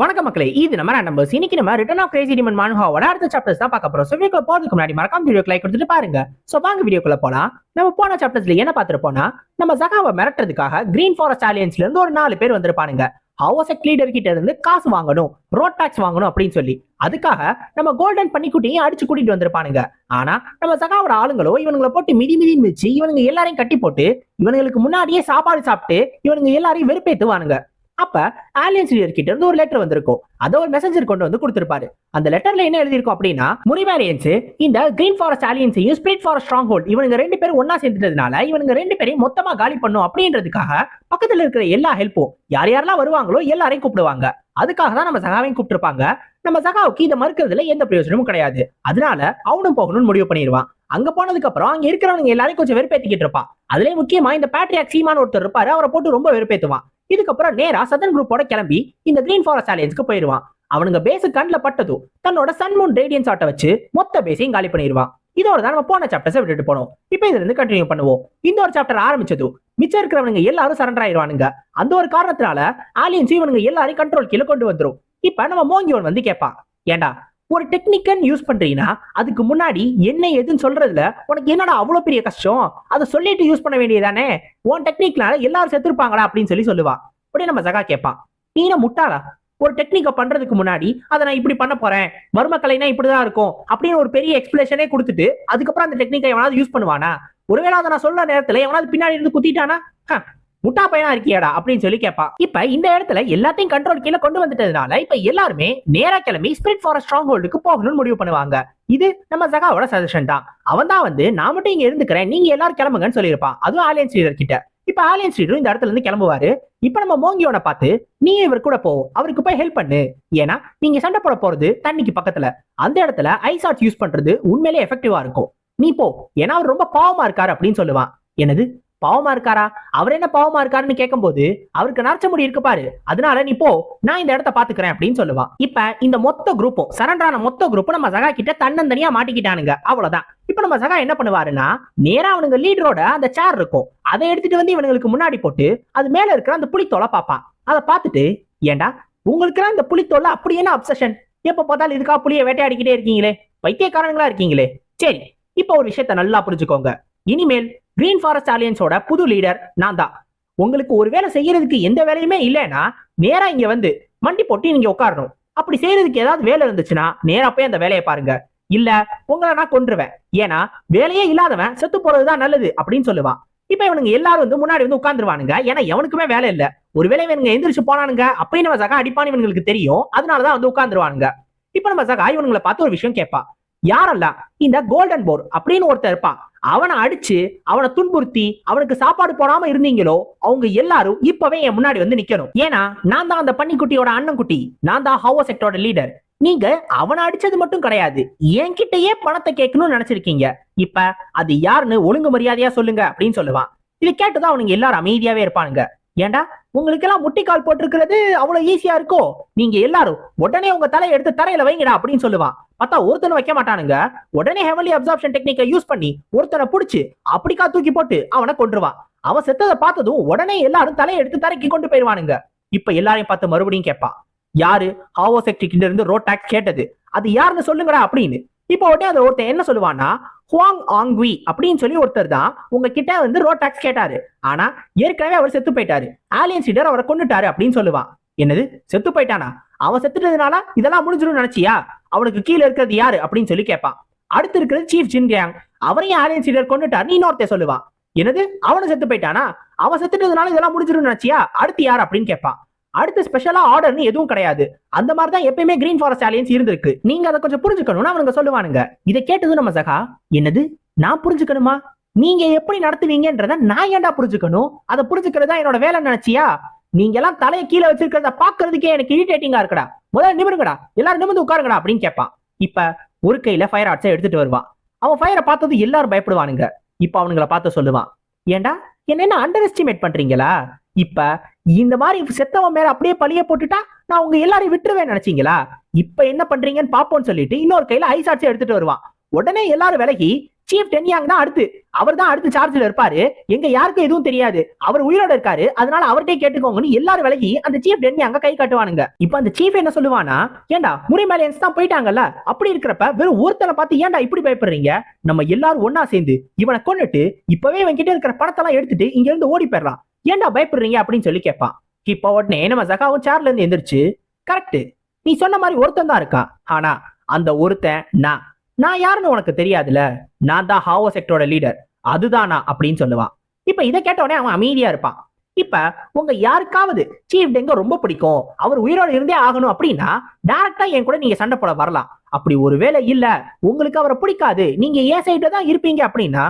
வணக்கம் மக்களே இது நம்ம நம்பர்ஸ் இன்னைக்கு நம்ம ரிட்டர்ன் ஆஃப் கிரேசி டிமன் மானுஹாவோட அடுத்த சாப்டர்ஸ் தான் பார்க்க போறோம். ஸோ வீடியோக்குள்ள போறதுக்கு முன்னாடி மறக்காம வீடியோ லைக் கொடுத்துட்டு பாருங்க. ஸோ வாங்க வீடியோக்குள்ள போலாம். நம்ம போன சாப்டர்ஸ்ல என்ன பார்த்துருப்போம்னா நம்ம ஜகாவை மிரட்டுறதுக்காக கிரீன் ஃபாரஸ்ட் ஆலியன்ஸ்ல இருந்து ஒரு நாலு பேர் வந்திருப்பானுங்க. ஹவுசெக் லீடர் கிட்ட இருந்து காசு வாங்கணும் ரோட் டாக்ஸ் வாங்கணும் அப்படின்னு சொல்லி. அதுக்காக நம்ம கோல்டன் பண்ணிக்குட்டியும் அடிச்சு கூட்டிட்டு வந்திருப்பானுங்க. ஆனா நம்ம சகாவோட ஆளுங்களோ இவனுங்களை போட்டு மிதி மிதின்னு வச்சு இவனுங்க எல்லாரையும் கட்டி போட்டு இவனுங்களுக்கு முன்னாடியே சாப்பாடு சாப்பிட்டு இவனுங்க எல்லாரையும் வெறுப்பேத்துவானுங்க. அப்ப ஆலியன்ஸ் லீடர் கிட்ட இருந்து ஒரு லெட்டர் வந்திருக்கும். அதை ஒரு மெசஞ்சர் கொண்டு வந்து கொடுத்திருப்பாரு. அந்த லெட்டர்ல என்ன எழுதியிருக்கும் அப்படின்னா முறிவாலியன்ஸ் இந்த கிரீன் ஃபாரஸ்ட் ஆலியன்ஸையும் ஸ்பிரிட் ஃபாரஸ்ட் ஸ்ட்ராங் ஹோல்ட் இவனுங்க ரெண்டு பேரும் ஒன்னா சேர்ந்துட்டதுனால இவனுங்க ரெண்டு பேரையும் மொத்தமா காலி பண்ணும் அப்படின்றதுக்காக பக்கத்துல இருக்கிற எல்லா ஹெல்ப்பும் யார் யாரெல்லாம் வருவாங்களோ எல்லாரையும் கூப்பிடுவாங்க. அதுக்காக தான் நம்ம சகாவையும் கூப்பிட்டுருப்பாங்க. நம்ம சகாவுக்கு இதை மறுக்கிறதுல எந்த பிரயோஜனமும் கிடையாது. அதனால அவனும் போகணும்னு முடிவு பண்ணிடுவான். அங்க போனதுக்கு அப்புறம் அங்க இருக்கிறவங்க எல்லாரையும் கொஞ்சம் வெறுப்பேத்திக்கிட்டு இருப்பான். அதுலயே முக்கியமா இந்த பேட்ரியாக் சீமான ஒருத்தர் இருப்பாரு. அவரை போட்டு ரொம்ப வெறுப்பேத்துவான். இதுக்கப்புறம் நேரா சதன் குரூப்போட கிளம்பி இந்த கிரீன் ஃபாரஸ்ட் அலையன்ஸ்க்கு போயிடுவான் அவனுங்க பேஸு கண்ணில் பட்டதும் தன்னோட சன்மூன் ரேடியன்ஸ் ஆட்டை வச்சு மொத்த பேஸையும் காலி பண்ணிடுவான் இதோட தான் நம்ம போன சாப்டர்ஸை விட்டுட்டு போனோம். இப்போ இதுல இருந்து கண்டினியூ பண்ணுவோம். இந்த ஒரு சாப்டர் ஆரம்பிச்சதும் மிச்சம் இருக்கிறவனுங்க எல்லாரும் சரண்டர் ஆயிடுவானுங்க அந்த ஒரு காரணத்தினால ஆலியன்ஸ் இவனுங்க எல்லாரையும் கண்ட்ரோல் கீழே கொண்டு வந்துரும். இப்ப நம்ம மோங்கியோன் வந்து கேட்பான். ஏண்டா ஒரு டெக்னிக்கன் யூஸ் பண்றீங்கன்னா அதுக்கு முன்னாடி என்ன எதுன்னு சொல்றதுல உனக்கு என்னடா அவ்வளவு பெரிய கஷ்டம்? அதை சொல்லிட்டு யூஸ் பண்ண வேண்டியதானே உன் டெக்னிக்னால எல்லாரும் செத்துருப்பாங்களா அப்படின்னு சொல்லி சொல்லுவா. அப்படியே நம்ம ஜகா கேட்பான். நீனா முட்டாளா? ஒரு டெக்னிக்கை பண்றதுக்கு முன்னாடி அதை நான் இப்படி பண்ண போறேன். மர்மக்கலைனா இப்படிதான் இருக்கும் அப்படின்னு ஒரு பெரிய எக்ஸ்பிளேஷனே கொடுத்துட்டு அதுக்கப்புறம் அந்த டெக்னிக்கை எவனாவது யூஸ் பண்ணுவானா? ஒருவேளை அதை நான் சொல்ல நேரத்துல எவனாவது பின்னாடி இருந்து குத்திட்டானா? ஹ, முட்டா பையனா இருக்கியாடா அப்படின்னு சொல்லி கேப்பா. இப்ப இந்த இடத்துல எல்லாத்தையும் கண்ட்ரோல் கீழே கொண்டு வந்துட்டதுனால இப்ப எல்லாருமே நேரா கிளம்பி ஸ்பிரிட் ஃபாரஸ்ட் ஸ்ட்ராங் ஹோல்டுக்கு போகணும்னு முடிவு பண்ணுவாங்க. இது நம்ம ஜகாவோட சஜஷன் தான். அவன் தான் வந்து நான் மட்டும் இங்க இருந்துக்கிறேன் நீங்க எல்லாரும் கிளம்புங்கன்னு சொல்லியிருப்பான். அதுவும் ஆலியன்ஸ் லீடர் கிட்ட. இப்ப ஆலியன்ஸ் லீடரும் இந்த இடத்துல இருந்து கிளம்புவாரு. இப்ப நம்ம மோங்கியோட பார்த்து நீ இவர் கூட போ. அவருக்கு போய் ஹெல்ப் பண்ணு. ஏன்னா நீங்க சண்டை போட போறது தண்ணிக்கு பக்கத்துல. அந்த இடத்துல ஐஸ் ஆர்ட் யூஸ் பண்றது உண்மையிலே எஃபெக்டிவா இருக்கும். நீ போ. ஏன்னா அவர் ரொம்ப பாவமா இருக்காரு அப்படின்னு சொல்லுவான். என்னது? பாவமா இருக்காரா? அவர் என்ன பாவமா இருக்காருன்னு கேட்கும்போது அவருக்கு நரச்ச முடி இருக்கு பாரு. அதனால நீ போ நான் இந்த இடத்த பாத்துக்கிறேன் அப்படின்னு சொல்லுவான் இப்ப இந்த மொத்த குரூப்பும் சரண்டரான மொத்த குரூப்பும் நம்ம சகா கிட்ட தன்னந்தனியா மாட்டிக்கிட்டானுங்க. அவ்வளவுதான். இப்ப நம்ம சகா என்ன பண்ணுவாருன்னா நேரா அவனுங்க லீடரோட அந்த சேர் இருக்கும். அதை எடுத்துட்டு வந்து இவனுங்களுக்கு முன்னாடி போட்டு அது மேல இருக்கிற அந்த புளித்தோலை பார்ப்பான் அதை பார்த்துட்டு ஏண்டா உங்களுக்கு இந்த புளித்தோலை அப்படி என்ன அப்சஷன் எப்ப பார்த்தாலும் இதுக்கா புளிய வேட்டையாடிக்கிட்டே இருக்கீங்களே? பைத்தியக்காரங்களா இருக்கீங்களே? சரி இப்ப ஒரு விஷயத்த நல்லா புரிஞ்சுக்கோங்க. இனிமேல் கிரீன் ஃபாரஸ்ட் ஆலியன்ஸோட புது லீடர் நான் தான் உங்களுக்கு ஒரு வேலை செய்யறதுக்கு எந்த வேலையுமே இல்லைன்னா நேரா இங்க வந்து மண்டி போட்டு நீங்க உட்காரணும். அப்படி செய்யறதுக்கு ஏதாவது வேலை இருந்துச்சுன்னா நேரா போய் அந்த வேலையை பாருங்க. இல்ல உங்களை நான் கொன்றுவேன். ஏன்னா வேலையே இல்லாதவன் செத்து போறதுதான் நல்லது அப்படின்னு சொல்லுவான். இப்ப இவனுங்க எல்லாரும் வந்து முன்னாடி வந்து உட்காந்துருவானுங்க ஏன்னா எவனுக்குமே வேலை இல்ல. ஒருவேளை இவனுங்க எந்திரிச்சு போனானுங்க அப்பயும் நம்ம சகா அடிப்பான் இவங்களுக்கு தெரியும். அதனாலதான் வந்து உட்காந்துருவானுங்க இப்ப நம்ம சகா இவனுங்களை பார்த்து ஒரு விஷயம் கேட்பா யாரெல்லாம்? இந்த கோல்டன் போர் அப்படின்னு ஒருத்தர் இருப்பான். அவனை அடிச்சு அவனை துன்புறுத்தி அவனுக்கு சாப்பாடு போடாம இருந்தீங்களோ அவங்க எல்லாரும் இப்பவே என் முன்னாடி வந்து நிக்கணும். ஏன்னா நான் தான் அந்த பன்னிக்குட்டியோட அண்ணன் குட்டி நான் தான் ஹவோ செக்டோட லீடர் நீங்க அவனை அடிச்சது மட்டும் கிடையாது. என்கிட்டயே பணத்தை கேட்கணும்னு நினைச்சிருக்கீங்க. இப்ப அது யாருன்னு ஒழுங்கு மரியாதையா சொல்லுங்க அப்படின்னு சொல்லுவான். இது கேட்டுதான் அவனுங்க எல்லாரும் அமைதியாவே இருப்பானுங்க. ஏண்டா? உங்களுக்கு எல்லாம் முட்டிக்கால் போட்டிருக்கிறது அவ்வளவு ஈஸியா இருக்கோ? நீங்க எல்லாரும் உடனே உங்க தலையை எடுத்து தரையில வைங்கடா அப்படின்னு சொல்லுவான். பார்த்தா ஒருத்தனை வைக்க மாட்டானுங்க. உடனே ஹெவன்லி அப்சார்ப்ஷன் டெக்னிக்கை யூஸ் பண்ணி ஒருத்தனை பிடிச்சி அப்படிக்கா தூக்கி போட்டு அவனை கொண்டுருவா அவன் செத்ததை பார்த்ததும் உடனே எல்லாரும் தலையை எடுத்து தரைக்கு கொண்டு போயிருவானுங்க. இப்ப எல்லாரையும் பார்த்து மறுபடியும் கேட்பா யாரு? ஹாவோ செக்டிக்கிட்ட இருந்து ரோட்டாக் கேட்டது. அது யாருன்னு சொல்லுங்கடா அப்படின்னு. இப்போ உடனே அந்த ஒருத்தன் என்ன சொல்லுவான்னா ஹுவாங் ஆங்வி அப்படின்னு சொல்லி ஒருத்தர் தான் உங்ககிட்ட வந்து ரோட் டாக்ஸ் கேட்டாரு. ஆனா ஏற்கனவே அவர் செத்து போயிட்டாரு. ஆலியன் சீடர் அவரை கொண்டுட்டாரு அப்படின்னு சொல்லுவான். என்னது? செத்து போயிட்டானா? அவன் செத்துட்டதுனால இதெல்லாம் முடிஞ்சிடும் நினைச்சியா? அவனுக்கு கீழே இருக்கிறது யாரு? அப்படின்னு சொல்லி கேட்பான். அடுத்து இருக்கிறது சீஃப் ஜின்கியாங் அவரையும் ஆலியன்ஸ் சீடர் நீ இன்னொருத்த சொல்லுவான் என்னது? அவனு செத்து போயிட்டானா? அவன் செத்துட்டதுனால இதெல்லாம் முடிஞ்சிடும் நினைச்சியா? அடுத்து யார்? அப்படின்னு கேட்பான். அடுத்து ஸ்பெஷலா ஆர்டர்னு எதுவும் கிடையாது. அந்த மாதிரி தான் எப்பயுமே கிரீன் ஃபாரஸ்ட் ஆலியன்ஸ் இருந்திருக்கு நீங்க அதை கொஞ்சம் புரிஞ்சுக்கணும்னு அவனுங்க சொல்லுவானுங்க. இதை கேட்டதும் நம்ம சகா என்னது? நான் புரிஞ்சுக்கணுமா? நீங்க எப்படி நடத்துவீங்கன்றத நான் ஏன்டா புரிஞ்சுக்கணும்? அதை புரிஞ்சுக்கிறது தான் என்னோட வேலை நினைச்சியா? நீங்க எல்லாம் தலையை கீழே வச்சிருக்கிறத பாக்குறதுக்கே எனக்கு இரிட்டேட்டிங்கா இருக்குடா. முதல்ல நிமிருங்கடா. எல்லாரும் நிமிர்ந்து உட்காருங்கடா அப்படின்னு கேட்பான். இப்ப ஒரு கையில ஃபயர் ஆர்ட்ஸை எடுத்துட்டு வருவான். அவன் ஃபயரை பார்த்தது எல்லாரும் பயப்படுவானுங்க. இப்ப அவனுங்கள பார்த்து சொல்லுவான். ஏன்டா என்ன என்ன அண்டர் எஸ்டிமேட் பண்றீங்களா? இப்ப இந்த மாதிரி செத்தவன் மேல அப்படியே பழிய போட்டுட்டா நான் உங்க எல்லாரையும் விட்டுருவேன் நினைச்சீங்களா? இப்ப என்ன பண்றீங்கன்னு பாப்போம்னு சொல்லிட்டு இன்னொரு கையில ஐஸ் ஆட்சி எடுத்துட்டு வருவான். உடனே எல்லாரும் விலகி சீஃப் டென்யாங் தான் அடுத்து. அவர் தான் அடுத்து சார்ஜ்ல இருப்பாரு. எங்க யாருக்கும் எதுவும் தெரியாது. அவர் உயிரோட இருக்காரு. அதனால அவர்கிட்ட கேட்டுக்கோங்கன்னு எல்லாரும் விலகி அந்த சீஃப் டென்யாங்க கை காட்டுவானுங்க. இப்ப அந்த சீஃப் என்ன சொல்லுவானா ஏன்டா முறைமேலியன்ஸ் தான் போயிட்டாங்கல்ல? அப்படி இருக்கிறப்ப வெறும் ஒருத்தனை பார்த்து ஏன்டா இப்படி பயப்படுறீங்க? நம்ம எல்லாரும் ஒன்னா சேர்ந்து இவனை கொன்னுட்டு இப்பவே இவன் கிட்ட இருக்கிற பணத்தெல்லாம் எடுத்துட்டு இங்க இருந்து ஓடி போயிடலாம். ஏன்டா பயப்படுறீங்க? அப்படின்னு சொல்லி கேட்பான். இப்ப உடனே நம்ம சகாவும் சேர்ல இருந்து எந்திரிச்சு கரெக்ட் நீ சொன்ன மாதிரி ஒருத்தன் தான் இருக்கான். ஆனா அந்த ஒருத்தன் நான். நான் யாருன்னு உனக்கு தெரியாதுல நான் தான் ஹாவோ செக்டரோட லீடர் அதுதானா? அப்படின்னு சொல்லுவான் இப்ப இதை கேட்ட உடனே அவன் அமைதியா இருப்பான். இப்ப உங்க யாருக்காவது சீஃப் டெங்க ரொம்ப பிடிக்கும். அவர் உயிரோட இருந்தே ஆகணும் அப்படின்னா டேரக்டா என் கூட நீங்க சண்டை போட வரலாம். அப்படி ஒருவேளை இல்ல. உங்களுக்கு அவரை பிடிக்காது. நீங்க ஏன் சைட்ல தான் இருப்பீங்க அப்படின்னா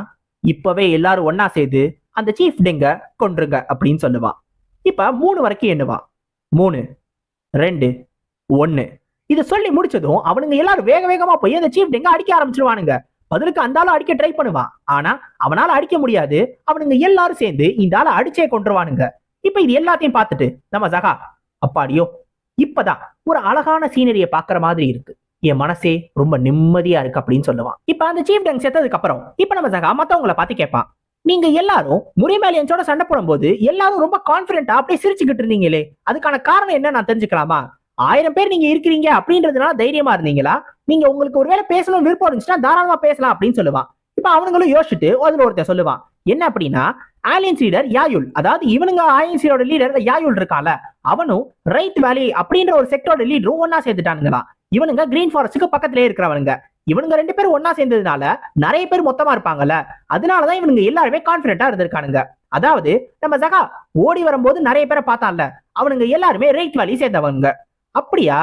இப்பவே எல்லாரும் ஒன்னா சேர்ந்து அந்த சீஃப் டெங்க கொன்றுங்க அப்படின்னு சொல்லுவான் இப்ப மூணு வரைக்கும் என்னவா மூணு ரெண்டு ஒன்னு இதை சொல்லி முடிச்சதும் அவனுங்க எல்லாரும் வேக வேகமா போய் அந்த சீஃப் டெங்க அடிக்க ஆரம்பிச்சிருவானுங்க. பதிலுக்கு அந்த ஆளும் அடிக்க ட்ரை பண்ணுவான். ஆனா அவனால அடிக்க முடியாது. அவனுங்க எல்லாரும் சேர்ந்து இந்த ஆளை அடிச்சே கொண்டுருவானுங்க இப்ப இது எல்லாத்தையும் பார்த்துட்டு நம்ம சகா அப்பாடியோ இப்பதான் ஒரு அழகான சீனரியை பாக்குற மாதிரி இருக்கு. என் மனசே ரொம்ப நிம்மதியா இருக்கு அப்படின்னு சொல்லுவான். இப்ப அந்த சீஃப் டேங் செத்ததுக்கு அப்புறம் இப்ப நம்ம சகா மத்தவங்கள பார்த்து கேட்பான். நீங்க எல்லாரும் முறைமேலியன்ஸோட சண்டை போடும்போது எல்லாரும் ரொம்ப கான்பிடென்டா அப்படியே சிரிச்சுக்கிட்டு இருந்தீங்களே. அதுக்கான காரணம் என்ன நான் தெரிஞ்சுக்கலாமா? ஆயிரம் பேர் நீங்க இருக்கிறீங்க அப்படின்றதுனால தைரியமா இருந்தீங்களா? நீங்க உங்களுக்கு ஒருவேளை பேசணும் விருப்பம் இருந்துச்சுன்னா தாராளமா பேசலாம் அப்படின்னு சொல்லுவான். இப்ப அவனுங்களும் யோசிச்சுட்டு அதுல ஒருத்தன் சொல்லுவான். என்ன அப்படின்னா ஆலியன்ஸ் லீடர் யாயுல் அதாவது இவனுங்க ஆலியன்ஸோட லீடர் யாயுல் இருக்கால அவனும் ரைட் வேலி அப்படின்ற ஒரு செக்டரோட லீடரும் ஒன்னா சேர்த்துட்டானுங்களா இவனுங்க கிரீன் ஃபாரஸ்ட்டுக்கு பக்கத்திலே இருக்கிறவனுங்க. இவனுங்க ரெண்டு பேரும் ஒன்னா சேர்ந்ததுனால நிறைய பேர் மொத்தமா இருப்பாங்கல்ல அதனாலதான் இவனுங்க எல்லாருமே கான்பிடண்டா இருந்திருக்கானுங்க. அதாவது நம்ம சகா ஓடி வரும்போது நிறைய பேரை பார்த்தான்ல அவனுங்க எல்லாருமே ரைட் வேலி சேர்ந்தவனுங்க. அப்படியா?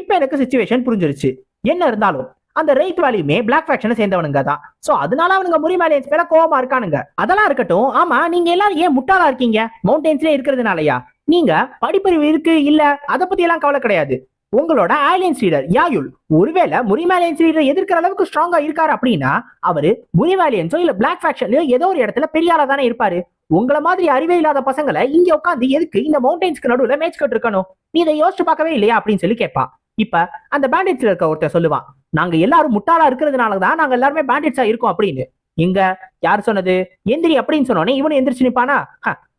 இப்ப எனக்கு சுச்சுவேஷன் புரிஞ்சிருச்சு. என்ன இருந்தாலும் அந்த ரைட் வேலையுமே பிளாக் ஃபேக்ஷனை சேர்ந்தவனுங்க தான் சோ அதனால அவனுங்க முறிமேலியன்ஸ் மேல கோவமா இருக்கானுங்க. அதெல்லாம் இருக்கட்டும். ஆமா நீங்க எல்லாரும் ஏன் முட்டாளா இருக்கீங்க? மவுண்டன்ஸ்ல இருக்கிறதுனாலயா? நீங்க படிப்பறிவு இருக்கு? இல்ல அத பத்தி எல்லாம் கவலை கிடையாது. உங்களோட ஆலியன்ஸ் லீடர் யாயுல் ஒருவேளை முறிமேலியன்ஸ் லீடர் எதிர்க்கிற அளவுக்கு ஸ்ட்ராங்கா இருக்காரு அப்படின்னா அவரு முறிமேலியன்ஸோ இல்ல பிளாக் ஃபேக்ஷன்லயோ ஏதோ ஒரு இடத்துல பெரிய ஆளா தானே இருப்பாரு. உங்களை மாதிரி அறிவே இல்லாத பசங்களை இங்க உட்காந்து எதுக்கு இந்த மவுண்டன்ஸ்க்கு நடுவுல மேட்ச் கட்டு இருக்கணும்? நீ இதை யோசிச்சு பார்க்கவே இல்லையா? அப்படின்னு சொல்லி கேட்பான் இப்ப அந்த பேண்டேஜ்ல இருக்க ஒருத்தர் சொல்லுவான் நாங்க எல்லாரும் முட்டாளா இருக்கிறதுனால தான் நாங்க எல்லாருமே பேண்டேஜா இருக்கோம் அப்படின்னு. இங்க யார் சொன்னது? எந்திரி அப்படின்னு சொன்னோன்னே இவனு எந்திரிச்சு நிப்பானா?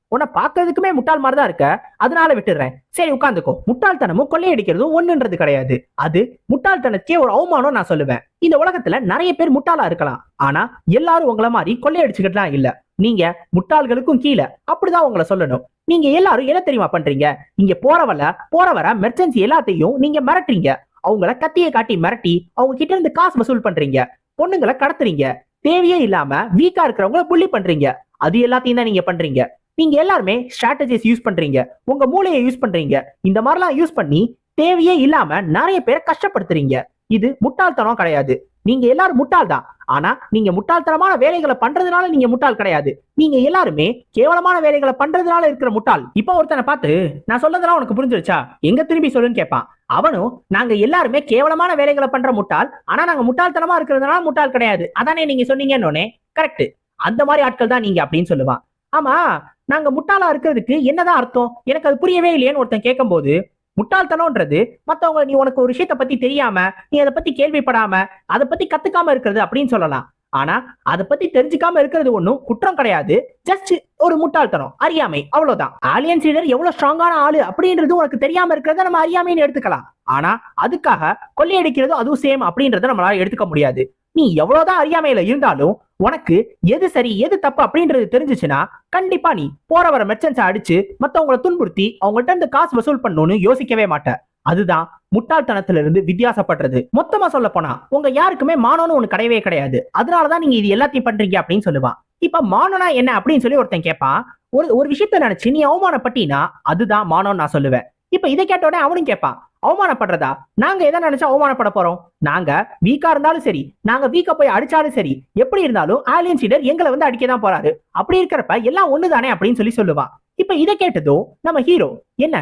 உன்னை பார்க்கறதுக்குமே முட்டாள் மாதிரி தான் இருக்க. அதனால விட்டுடுறேன். சரி உட்காந்துக்கோ. முட்டாள்தனமும் கொள்ளையடிக்கிறதும் ஒண்ணுன்றது கிடையாது. அது முட்டாள்தனத்தையே ஒரு அவமானம் நான் சொல்லுவேன். இந்த உலகத்துல நிறைய பேர் முட்டாளா இருக்கலாம். ஆனா எல்லாரும் உங்களை மாதிரி கொள்ளையடிச்சுக்கிட்டுலாம் இல்லை. நீங்க முட்டாள்களுக்கும் கீழே அப்படிதான் உங்களை சொல்லணும். நீங்க எல்லாரும் என்ன தெரியுமா பண்றீங்க? இங்க போறவல போறவர மெர்ச்சன்சி எல்லாத்தையும் நீங்க மிரட்டுறீங்க. அவங்கள கத்தியை காட்டி மிரட்டி அவங்க கிட்ட இருந்து காசு வசூல் பண்றீங்க. பொண்ணுங்களை கடத்துறீங்க. தேவையே இல்லாம வீக்கா இருக்கிறவங்கள புள்ளி பண்றீங்க. அது எல்லாத்தையும் தான் நீங்க பண்றீங்க. நீங்க எல்லாருமே ஸ்ட்ராட்டஜிஸ் யூஸ் பண்றீங்க. உங்க மூளையை யூஸ் பண்றீங்க. இந்த மாதிரிலாம் யூஸ் பண்ணி தேவையே இல்லாம நிறைய பேரை கஷ்டப்படுத்துறீங்க. இது முட்டாள்தனம் கிடையாது. நீங்க எல்லாரும் முட்டாள் தான் ஆனா நீங்க முட்டாள்தனமான வேலைகளை பண்றதுனால நீங்க முட்டாள் கிடையாது. நீங்க எல்லாருமே கேவலமான வேலைகளை பண்றதுனால இருக்கிற முட்டாள். இப்ப ஒருத்தனை பார்த்து நான் சொல்றதெல்லாம் உனக்கு புரிஞ்சிருச்சா? எங்க திரும்பி சொல்லுன்னு கேட்பான். அவனும் நாங்க எல்லாருமே கேவலமான வேலைகளை பண்ற முட்டாள். ஆனா நாங்க முட்டாள்தனமா இருக்கிறதுனால முட்டாள் கிடையாது. அதானே நீங்க சொன்னீங்கன்னு கரெக்ட் அந்த மாதிரி ஆட்கள் தான் நீங்க அப்படின்னு சொல்லுவான். ஆமா நாங்க முட்டாளா இருக்கிறதுக்கு என்னதான் அர்த்தம்? எனக்கு அது புரியவே இல்லையேன்னு ஒருத்தன் கேட்கும்போது முட்டாள்தனம்ன்றது மத்தவங்க நீ உனக்கு ஒரு விஷயத்த பத்தி தெரியாம நீ அதை பத்தி கேள்விப்படாம அதை பத்தி கத்துக்காம இருக்கிறது அப்படின்னு சொல்லலாம். ஆனா அதை பத்தி தெரிஞ்சுக்காம இருக்கிறது ஒண்ணும் குற்றம் கிடையாது. ஜஸ்ட் ஒரு முட்டாள்தனம் அறியாமை அவ்வளவுதான். ஆலியன்ஸ் லீடர் எவ்வளவு ஸ்ட்ராங்கான ஆளு அப்படின்றது உனக்கு தெரியாம இருக்கிறத நம்ம அறியாமைன்னு எடுத்துக்கலாம். ஆனா அதுக்காக கொள்ளையடிக்கிறதும் அதுவும் சேம் அப்படின்றத நம்மளால எடுத்துக்க முடியாது. நீ எவ்வளவுதான் அறியாமையில இருந்தாலும் உனக்கு எது சரி எது தப்பு அப்படின்றது தெரிஞ்சிச்சுன்னா கண்டிப்பா நீ போற வர மெர்ச்சன்ஸை அடிச்சு மத்தவங்கள துன்புறுத்தி அவங்கள்ட்ட இருந்து காசு வசூல் பண்ணணும்னு யோசிக்கவே மாட்ட. அதுதான் முட்டாள்தனத்துல இருந்து வித்தியாசப்படுறது. மொத்தமா சொல்ல போனா உங்க யாருக்குமே மானம்னு ஒண்ணு கிடையவே கிடையாது. அதனாலதான் நீங்க இது எல்லாத்தையும் பண்றீங்க அப்படின்னு சொல்லுவான். இப்ப மானம்னா என்ன அப்படின்னு சொல்லி ஒருத்தன் கேட்பான் ஒரு ஒரு விஷயத்த நினைச்சு நீ அவமானப்பட்டினா அதுதான் மானம் நான் சொல்லுவேன். இப்ப இதை கேட்ட உடனே அவனும் கேட்பான் அவமானப்படுறதா? நாங்க எதை நினைச்சா அவமானப்பட போறோம்? நாங்க வீக்கா இருந்தாலும் சரி நாங்க வீக்க போய் அடிச்சாலும் சரி எப்படி இருந்தாலும் ஆலியன் சீடர் எங்களை வந்து அடிக்க தான் போறாரு. அப்படி இருக்கிறப்ப எல்லாம் ஒண்ணுதானே அப்படின்னு சொல்லி சொல்லுவா. இப்ப இதை கேட்டதும் நம்ம ஹீரோ என்ன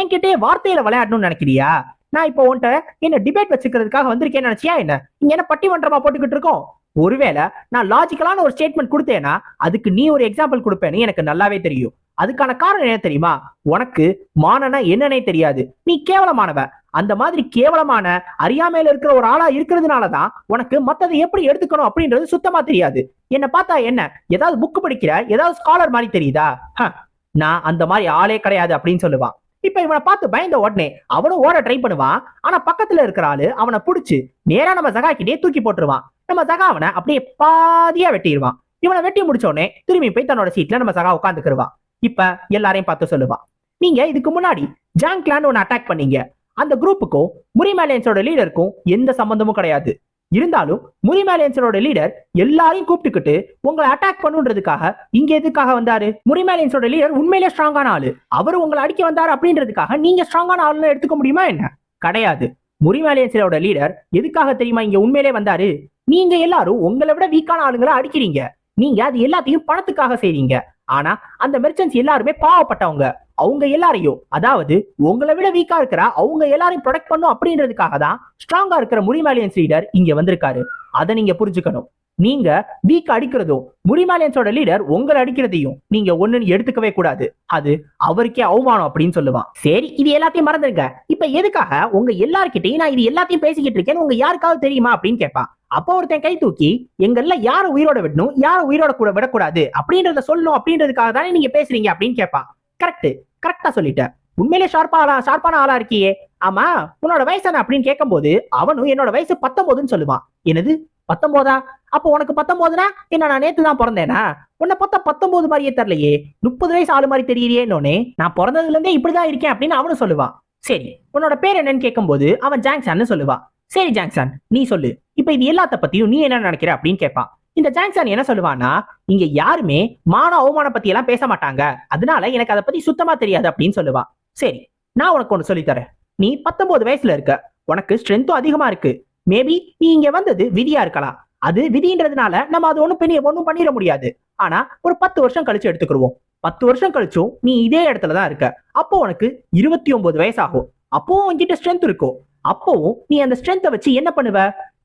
என்கிட்டயே வார்த்தையில விளையாடணும்னு நினைக்கிறியா? நான் இப்போ உன்கிட்ட என்ன டிபேட் வச்சுக்கிறதுக்காக வந்திருக்கேன்னு நினைச்சியா என்ன? இங்க என்ன பட்டிமன்றமா போட்டுக்கிட்டு இருக்கோம்? ஒருவேளை நான் லாஜிக்கலான ஒரு ஸ்டேட்மெண்ட் கொடுத்தேன்னா அதுக்கு நீ ஒரு எக்ஸாம்பிள் கொடுப்பேன்னு எனக்கு நல்லாவே தெரியும். அதுக்கான காரணம் என்ன தெரியுமா? உனக்கு மானனா என்னன்னே தெரியாது. நீ கேவலமானவ. அந்த மாதிரி கேவலமான அறியாமையில இருக்கிற ஒரு ஆளா இருக்கிறதுனாலதான் உனக்கு மத்ததை எப்படி எடுத்துக்கணும் அப்படின்றது சுத்தமா தெரியாது. என்ன பார்த்தா என்ன? ஏதாவது புக் படிக்கிற ஏதாவது ஸ்காலர் மாதிரி தெரியுதா? ஹ, நான் அந்த மாதிரி ஆளே கிடையாது அப்படின்னு சொல்லுவான். இப்ப இவனை பார்த்து பயந்த உடனே அவனும் ஓட ட்ரை பண்ணுவான். ஆனா பக்கத்துல இருக்கிற ஆளு அவனை புடிச்சு நேரா நம்ம சகா தூக்கி போட்டுருவான். நம்ம சகா அவனை அப்படியே பாதியா வெட்டிடுவான் இவனை வெட்டி முடிச்ச உடனே திரும்பி போய் தன்னோட சீட்ல நம்ம சகா உட்காந்துக்கிருவான் இப்ப எல்லாரையும் பார்த்து சொல்லுவா. நீங்க இதுக்கு முன்னாடி ஜாங் கிளான் ஒன்னு அட்டாக் பண்ணீங்க. அந்த குரூப்புக்கும் முரிமேலியன்ஸோட லீடருக்கும் எந்த சம்பந்தமும் கிடையாது. இருந்தாலும் முரிமேலியன்ஸோட லீடர் எல்லாரையும் கூப்பிட்டுக்கிட்டு உங்களை அட்டாக் பண்ணுன்றதுக்காக இங்க எதுக்காக வந்தாரு? முரிமேலியன்ஸோட லீடர் உண்மையிலே ஸ்ட்ராங்கான ஆளு. அவர் உங்களை அடிக்க வந்தாரு அப்படின்றதுக்காக நீங்க ஸ்ட்ராங்கான ஆளுன்னு எடுத்துக்க முடியுமா என்ன? கிடையாது. முரிமேலியன்ஸோட லீடர் எதுக்காக தெரியுமா இங்க உண்மையிலே வந்தாரு? நீங்க எல்லாரும் உங்களை விட வீக்கான ஆளுங்களை அடிக்கிறீங்க. நீங்க அது எல்லாத்தையும் பணத்துக்காக செய்றீங்க. ஆனா அந்த மெர்ச்சன்ஸ் எல்லாருமே பாவப்பட்டவங்க. அவங்க எல்லாரையும் அதாவது உங்களை விட வீக்கா இருக்கிற அவங்க எல்லாரையும் ப்ரொடெக்ட் பண்ணும் அப்படின்றதுக்காக தான் ஸ்ட்ராங்கா இருக்கிற முரிமாலியன்ஸ் லீடர் இங்க வந்திருக்காரு. அதை நீங்க புரிஞ்சுக்கணும். நீங்க வீக் அடிக்கிறதும் முரிமாலியன்ஸோட லீடர் உங்களை அடிக்கிறதையும் நீங்க ஒண்ணுன்னு எடுத்துக்கவே கூடாது. அது அவருக்கே அவமானம் அப்படின்னு சொல்லுவான். சரி இது எல்லாத்தையும் மறந்துருங்க. இப்ப எதுக்காக உங்க எல்லார்கிட்டையும் நான் இது எல்லாத்தையும் பேசிக்கிட்டு இருக்கேன்னு உங்க யாருக்காவது தெரியுமா அப்படின்னு கேட்பான். அப்போ ஒருத்தன் கை தூக்கி எங்கள்ல யார உயிரோட விடணும்? யார உயிரோட கூட விடக்கூடாது? அப்படின்றத சொல்லணும் அப்படின்றதுக்காக தானே நீங்க பேசுறீங்க? அப்படின்னு கேட்பான் கரெக்ட் கரெக்டா சொல்லிட்ட உண்மையிலே ஷார்ப்பா ஆளா ஷார்ப்பான ஆளா இருக்கியே. ஆமா உன்னோட வயசு என்ன? அப்படின்னு கேட்கும்போது அவனும் என்னோட வயசு பத்தொன்பதுன்னு சொல்லுவான். என்னது? பத்தொன்பதா? அப்போ உனக்கு பத்தொன்பதுனா என்ன நான் நேத்து தான் பிறந்தேனா? உன்னை பார்த்தா பத்தொன்பது மாதிரியே தெரியலையே. முப்பது வயசு ஆளு மாதிரி தெரியலையேன்னொன்னே நான் பிறந்ததுல இருந்தே இப்படிதான் இருக்கேன் அப்படின்னு அவனும் சொல்லுவான். சரி உன்னோட பேர் என்னன்னு கேட்கும்போது அவன் ஜாங்சான்னு சொல்லுவான். சரி ஜாங்சான் நீ சொல்லு. இப்ப இது எல்லாத்த பத்தியும் நீ என்ன நினைக்கிற அப்படின்னு கேட்பான் இந்த ஜாங்சான் என்ன சொல்லுவான்னா இங்க யாருமே மான அவமானம் பத்தி எல்லாம் பேச மாட்டாங்க. அதனால எனக்கு அதை பத்தி சுத்தமா தெரியாது அப்படின்னு சொல்லுவா சரி நான் உனக்கு ஒண்ணு சொல்லித் தரேன். நீ பத்தொன்பது வயசுல இருக்க. உனக்கு ஸ்ட்ரென்த்தும் அதிகமா இருக்கு. மேபி நீ இங்க வந்தது விதியா இருக்கலாம். அது விதின்றதுனால நம்ம அது ஒண்ணும் பெரிய ஒன்றும் பண்ணிட முடியாது. ஆனா ஒரு பத்து வருஷம் கழிச்சு எடுத்துக்கிடுவோம். பத்து வருஷம் கழிச்சும் நீ இதே இடத்துல தான் இருக்க. அப்போ உனக்கு இருபத்தி ஒன்பது வயசாகும் அப்போ உன்கிட்ட ஸ்ட்ரென்த் இருக்கும். அப்பவும் நீ அந்த ஸ்ட்ரென்த்தை வச்சு என்ன பண்ணுவ?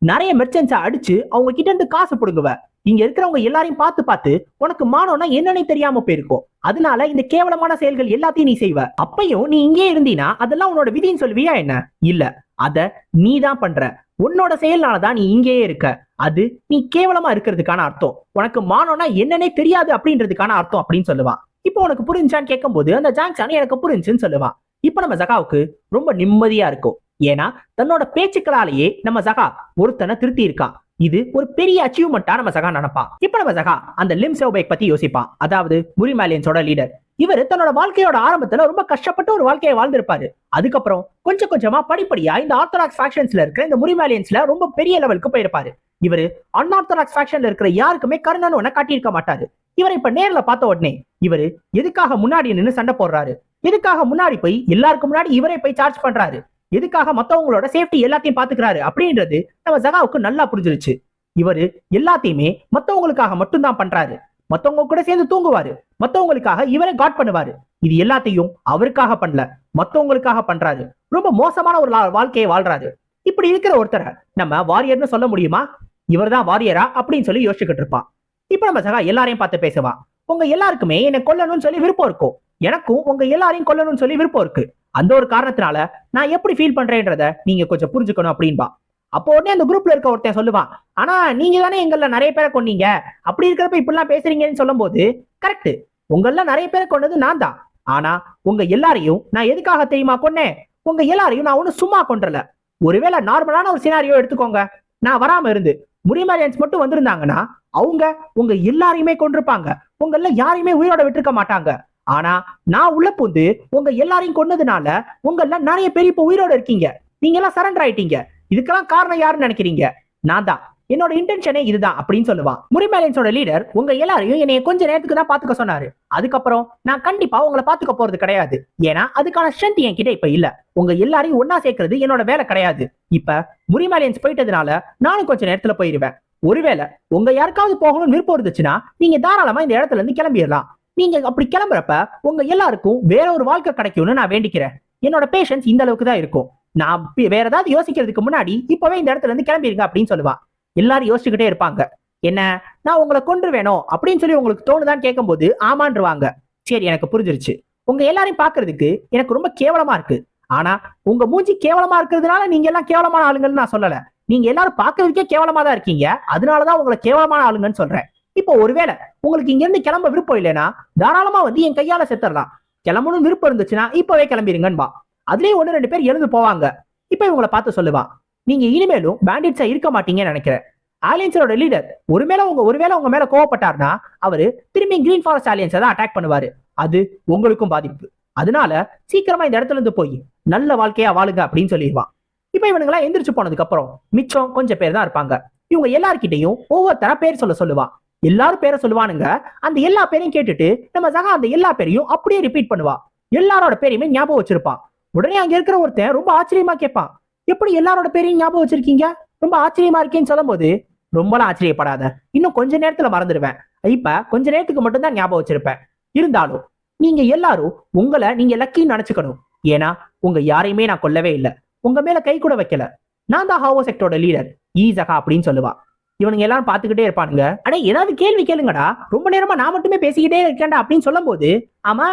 நிறைய மெர்ச்சன்ஸை அடிச்சு அவங்க கிட்ட இருந்து காசு பிடுங்குவ. இங்க இருக்கிறவங்க எல்லாரையும் பார்த்து பார்த்து உனக்கு மானம்னா என்னன்னே தெரியாம போயிருக்கும். அதனால இந்த கேவலமான செயல்கள் எல்லாத்தையும் நீ செய்வ. அப்பையும் நீ இங்கே இருந்தீனா அதெல்லாம் உன்னோட விதின்னு சொல்லுவியா என்ன? இல்ல. அத நீ தான் பண்ற. உன்னோட செயல்னாலதான் நீ இங்கேயே இருக்க. அது நீ கேவலமா இருக்கிறதுக்கான அர்த்தம். உனக்கு மானம்னா என்னன்னே தெரியாது அப்படின்றதுக்கான அர்த்தம் அப்படின்னு சொல்லுவான் இப்போ உனக்கு புரிஞ்சான்னு கேட்கும்போது அந்த ஜாங்சான் எனக்கு புரிஞ்சுன்னு சொல்லுவான் இப்போ நம்ம ஜகாவுக்கு ரொம்ப நிம்மதியா இருக்கும். ஏன்னா தன்னோட பேச்சுக்களாலேயே நம்ம சகா ஒருத்தனை திருத்தி இருக்கான் இது ஒரு பெரிய அச்சீவ்மெண்டா நம்ம சகா நினைப்பான். இப்ப நம்ம சகா அந்த லிம் செவ்பேக் பத்தி யோசிப்பான். அதாவது முரிமாலியன்ஸோட லீடர் இவர் தன்னோட வாழ்க்கையோட ஆரம்பத்துல ரொம்ப கஷ்டப்பட்டு ஒரு வாழ்க்கையை வாழ்ந்திருப்பாரு. அதுக்கப்புறம் கொஞ்சம் கொஞ்சமா படிப்படியா இந்த ஆர்த்தடாக்ஸ் ஃபேக்ஷன்ஸ்ல இருக்கிற இந்த முரிமாலியன்ஸ்ல ரொம்ப பெரிய லெவலுக்கு போயிருப்பாரு. இவரு அன்ஆர்த்தடாக்ஸ் ஃபேக்ஷன்ல இருக்கிற யாருக்குமே கருணன் ஒன்ன காட்டியிருக்க மாட்டாரு. இவரை இப்ப நேர்ல பார்த்த உடனே இவரு எதுக்காக முன்னாடி நின்னு சண்டை போடுறாரு? எதுக்காக முன்னாடி போய் எல்லாருக்கும் முன்னாடி இவரே போய் சார்ஜ் பண்றாரு? எதுக்காக மத்தவங்களோட சேஃப்டி எல்லாத்தையும் பாத்துக்கிறாரு அப்படின்றது நம்ம ஜகாவுக்கு நல்லா புரிஞ்சிருச்சு. இவரு எல்லாத்தையுமே மத்தவங்களுக்காக மட்டும்தான் பண்றாரு. மத்தவங்க கூட சேர்ந்து தூங்குவாரு. மத்தவங்களுக்காக இவரை காட் பண்ணுவாரு. இது எல்லாத்தையும் அவருக்காக பண்ணல மத்தவங்களுக்காக பண்றாரு. ரொம்ப மோசமான ஒரு வாழ்க்கையை வாழ்றாரு. இப்படி இருக்கிற ஒருத்தரை நம்ம வாரியர்னு சொல்ல முடியுமா? இவர்தான் வாரியரா? அப்படின்னு சொல்லி யோசிச்சுக்கிட்டு இருப்பான். இப்ப நம்ம சகா எல்லாரையும் பார்த்து பேசுவான். உங்க எல்லாருக்குமே என்னை கொல்லணும்னு சொல்லி விருப்பம் இருக்கும். எனக்கும் உங்க எல்லாரையும் கொல்லணும்னு சொல்லி விருப்பம் இருக்கு. அந்த ஒரு காரணத்தினால நான் எப்படி ஃபீல் பண்றேன்றத நீங்க கொஞ்சம் புரிஞ்சுக்கணும் அப்படின்பா. அப்போ உடனே அந்த குரூப்ல இருக்க ஒருத்தன் சொல்லுவான் ஆனா நீங்க தானே எங்கள நிறைய பேரை கொன்னீங்க. அப்படி இருக்கிறப்ப இப்படிலாம் பேசுறீங்கன்னு சொல்லும்போது கரெக்ட் உங்கள நிறைய பேரை கொண்டது நான் தான். ஆனா உங்க எல்லாரையும் நான் எதுக்காக தெரியுமா கொன்னேன்? உங்க எல்லாரையும் நான் ஒன்னும் சும்மா கொன்றல. ஒருவேளை நார்மலான ஒரு சினாரியோ எடுத்துக்கோங்க. நான் வராம இருந்து முரிமாரியன்ஸ் மட்டும் வந்திருந்தாங்கன்னா அவங்க உங்க எல்லாரையுமே கொண்டிருப்பாங்க உங்கள யாரையுமே உயிரோட விட்டுருக்க மாட்டாங்க. ஆனா நான் உள்ள பூந்து உங்க எல்லாரையும் கொன்னதுனால உங்கள நிறைய பேர் இப்ப உயிரோட இருக்கீங்க. நீங்க எல்லாம் சரண்டர் ஆயிட்டீங்க. இதுக்கெல்லாம் காரணம் யாருன்னு நினைக்கிறீங்க? நான் தான். என்னோட இன்டென்ஷனே இதுதான் அப்படின்னு சொல்லுவான். முரிமேலன்ஸோட லீடர் உங்க எல்லாரையும் என்னைய கொஞ்ச நேரத்துக்கு தான் பாத்துக்க சொன்னாரு. அதுக்கப்புறம் நான் கண்டிப்பா உங்களை பாத்துக்க போறது கிடையாது. ஏன்னா அதுக்கான ஸ்ட்ரென்த் என்கிட்ட இப்ப இல்ல. உங்க எல்லாரையும் ஒன்னா சேர்க்கறது என்னோட வேலை கிடையாது. இப்ப முரிமேலியன்ஸ் போயிட்டதுனால நானும் கொஞ்ச நேரத்துல போயிருவேன். ஒருவேளை உங்க யாருக்காவது போகணும்னு விருப்பம் இருந்துச்சுன்னா நீங்க தாராளமா இந்த இடத்துல இருந்து கிளம்பிடலாம். நீங்க அப்படி கிளம்புறப்ப உங்க எல்லாருக்கும் வேற ஒரு வாழ்க்கை கிடைக்கும்னு நான் வேண்டிக்கிறேன். என்னோட பேஷன்ஸ் இந்த அளவுக்கு தான் இருக்கும். நான் வேற ஏதாவது யோசிக்கிறதுக்கு முன்னாடி இப்பவே இந்த இடத்துல இருந்து கிளம்பிடுங்க அப்படின்னு சொல்லுவான் எல்லாரும் யோசிச்சுக்கிட்டே இருப்பாங்க. என்ன? நான் உங்களை கொன்று வேணும் அப்படின்னு சொல்லி உங்களுக்கு தோணுதான்னு கேட்கும்போது ஆமான்றுவாங்க. சரி எனக்கு புரிஞ்சிருச்சு. உங்க எல்லாரையும் பாக்குறதுக்கு எனக்கு ரொம்ப கேவலமா இருக்கு. ஆனா உங்க மூஞ்சி கேவலமா இருக்கிறதுனால நீங்க எல்லாம் கேவலமான ஆளுங்கன்னு நான் சொல்லல. நீங்க எல்லாரும் பார்க்கறதுக்கே கேவலமா தான் இருக்கீங்க. அதனாலதான் உங்களை கேவலமான ஆளுங்கன்னு சொல்றேன். இப்போ ஒருவேளை உங்களுக்கு இங்க இருந்து கிளம்ப விருப்பம் இல்லைன்னா தாராளமா வந்து என் கையால செத்துடலாம் கிளம்பணும் விருப்பம் இருந்துச்சுன்னா இப்பவே கிளம்பிடுங்கன்பா அதுலயே ஒன்னு ரெண்டு பேர் எழுந்து போவாங்க. இப்ப இவங்களை பார்த்து சொல்லுவான் நீங்க இனிமேலும் பேண்டிட்ஸா இருக்க மாட்டீங்கன்னு நினைக்கிறேன். ஆலியன்ஸோட லீடர் ஒருவேளை உங்க ஒருவேளை உங்க மேல கோவப்பட்டார்னா அவரு திரும்பி கிரீன் ஃபாரஸ்ட் ஆலியன்ஸை தான் அட்டாக் பண்ணுவாரு. அது உங்களுக்கும் பாதிப்பு. அதனால சீக்கிரமா இந்த இடத்துல இருந்து போய் நல்ல வாழ்க்கையா வாழுங்க அப்படின்னு சொல்லிடுவான் இப்ப இவனுங்களா எந்திரிச்சு போனதுக்கு அப்புறம் மிச்சம் கொஞ்சம் பேர் தான் இருப்பாங்க. இவங்க எல்லார்கிட்டையும் ஒவ்வொருத்தரா பேர் சொல்ல சொல்லுவான் எல்லாரும் பேரை சொல்லுவானுங்க. அந்த எல்லா பேரையும் கேட்டுட்டு நம்ம சகா அந்த எல்லா பேரையும் அப்படியே ரிப்பீட் பண்ணுவா. எல்லாரோட பேரையுமே ஞாபகம் வச்சிருப்பான். உடனே அங்க இருக்கிற ஒருத்தன் ரொம்ப ஆச்சரியமா கேட்பான். எப்படி எல்லாரோட பேரையும் ஞாபகம் வச்சிருக்கீங்க? ரொம்ப ஆச்சரியமா இருக்கேன்னு சொல்லும்போது ரொம்பலாம் ஆச்சரியப்படாத. இன்னும் கொஞ்ச நேரத்துல மறந்துடுவேன். இப்ப கொஞ்ச நேரத்துக்கு மட்டும்தான் ஞாபகம் வச்சிருப்பேன். இருந்தாலும் நீங்க எல்லாரும் உங்களை நீங்க லக்கின்னு நினைச்சுக்கணும். ஏன்னா உங்க யாரையுமே நான் கொல்லவே இல்லை. உங்க மேல கை கூட வைக்கல. நான் தான் ஹாவோ செக்டோட லீடர் ஈ ஜகா அப்படின்னு சொல்லுவா. இவனுங்க எல்லாரும் பாத்துக்கிட்டே இருப்பானுங்க. அடே ஏதாவது கேள்வி கேளுங்கடா. ரொம்ப நேரமா நான் மட்டுமே பேசிக்கிட்டே இருக்கேன்டா அப்படின்னு சொல்லும்போது ஆமா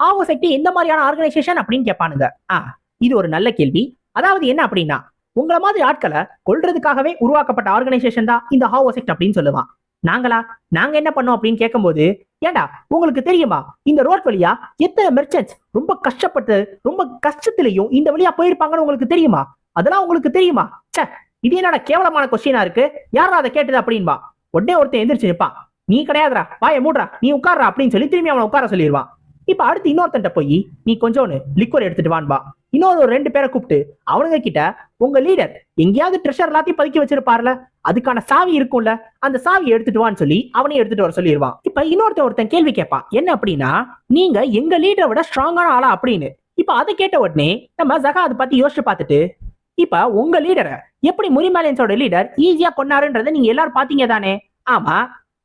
ஹாவோ சக்தி எந்த மாதிரியான ஆர்கனைசேஷன் அப்படின்னு கேட்பானுங்க. ஆ இது ஒரு நல்ல கேள்வி. அதாவது என்ன அப்படின்னா உங்களை மாதிரி ஆட்களை கொல்றதுக்காகவே உருவாக்கப்பட்ட ஆர்கனைசேஷன் தான் இந்த ஹாவோ செக்ட் அப்படின்னு சொல்லுவான். நாங்களா? நாங்க என்ன பண்ணோம் அப்படின்னு கேட்கும்போது ஏண்டா உங்களுக்கு தெரியுமா இந்த ரோட் வழியா எத்தனை மெர்ச்சன்ட்ஸ் ரொம்ப கஷ்டப்பட்டு ரொம்ப கஷ்டத்திலையும் இந்த வழியா போயிருப்பாங்கன்னு உங்களுக்கு தெரியுமா? அதெல்லாம் உங்களுக்கு தெரியுமா? ச்சே இது என்னடா கேவலமான கொஸ்டினா இருக்கு. யாரா அதை கேட்டது அப்படின்பா? உடனே ஒருத்தன் எந்திரிச்சு நிற்பான் நீ கிடையாதுடா வாயை மூடுறா நீ உட்கார்றா அப்படின்னு சொல்லி திரும்பி அவனை உட்கார சொல்லிடுவான் இப்ப அடுத்து இன்னொருத்தன்ட்ட போய் நீ கொஞ்சோன்னு லிக்வர் எடுத்துட்டு வான்பா. இன்னொரு ஒரு ரெண்டு பேரை கூப்பிட்டு அவனுங்க கிட்ட உங்க லீடர் எங்கேயாவது ட்ரெஷர் எல்லாத்தையும் பதுக்கி வச்சிருப்பார்ல அதுக்கான சாவி இருக்கும்ல அந்த சாவி எடுத்துட்டு வான்னு சொல்லி அவனையும் எடுத்துட்டு வர சொல்லிடுவான் இப்ப இன்னொருத்தன் ஒருத்தன் கேள்வி கேட்பான் என்ன அப்படின்னா நீங்க எங்க லீடரை விட ஸ்ட்ராங்கான ஆளா அப்படின்னு? இப்ப அதை கேட்ட உடனே நம்ம ஜகா அதை பத்தி யோசிச்சு பார்த்துட்டு இப்ப உங்க லீடரை எப்படி முரிமேலியன்ஸோட லீடர் ஈஸியா கொண்டாருன்றதை நீங்க எல்லாரும் பாத்தீங்க தானே? ஆமா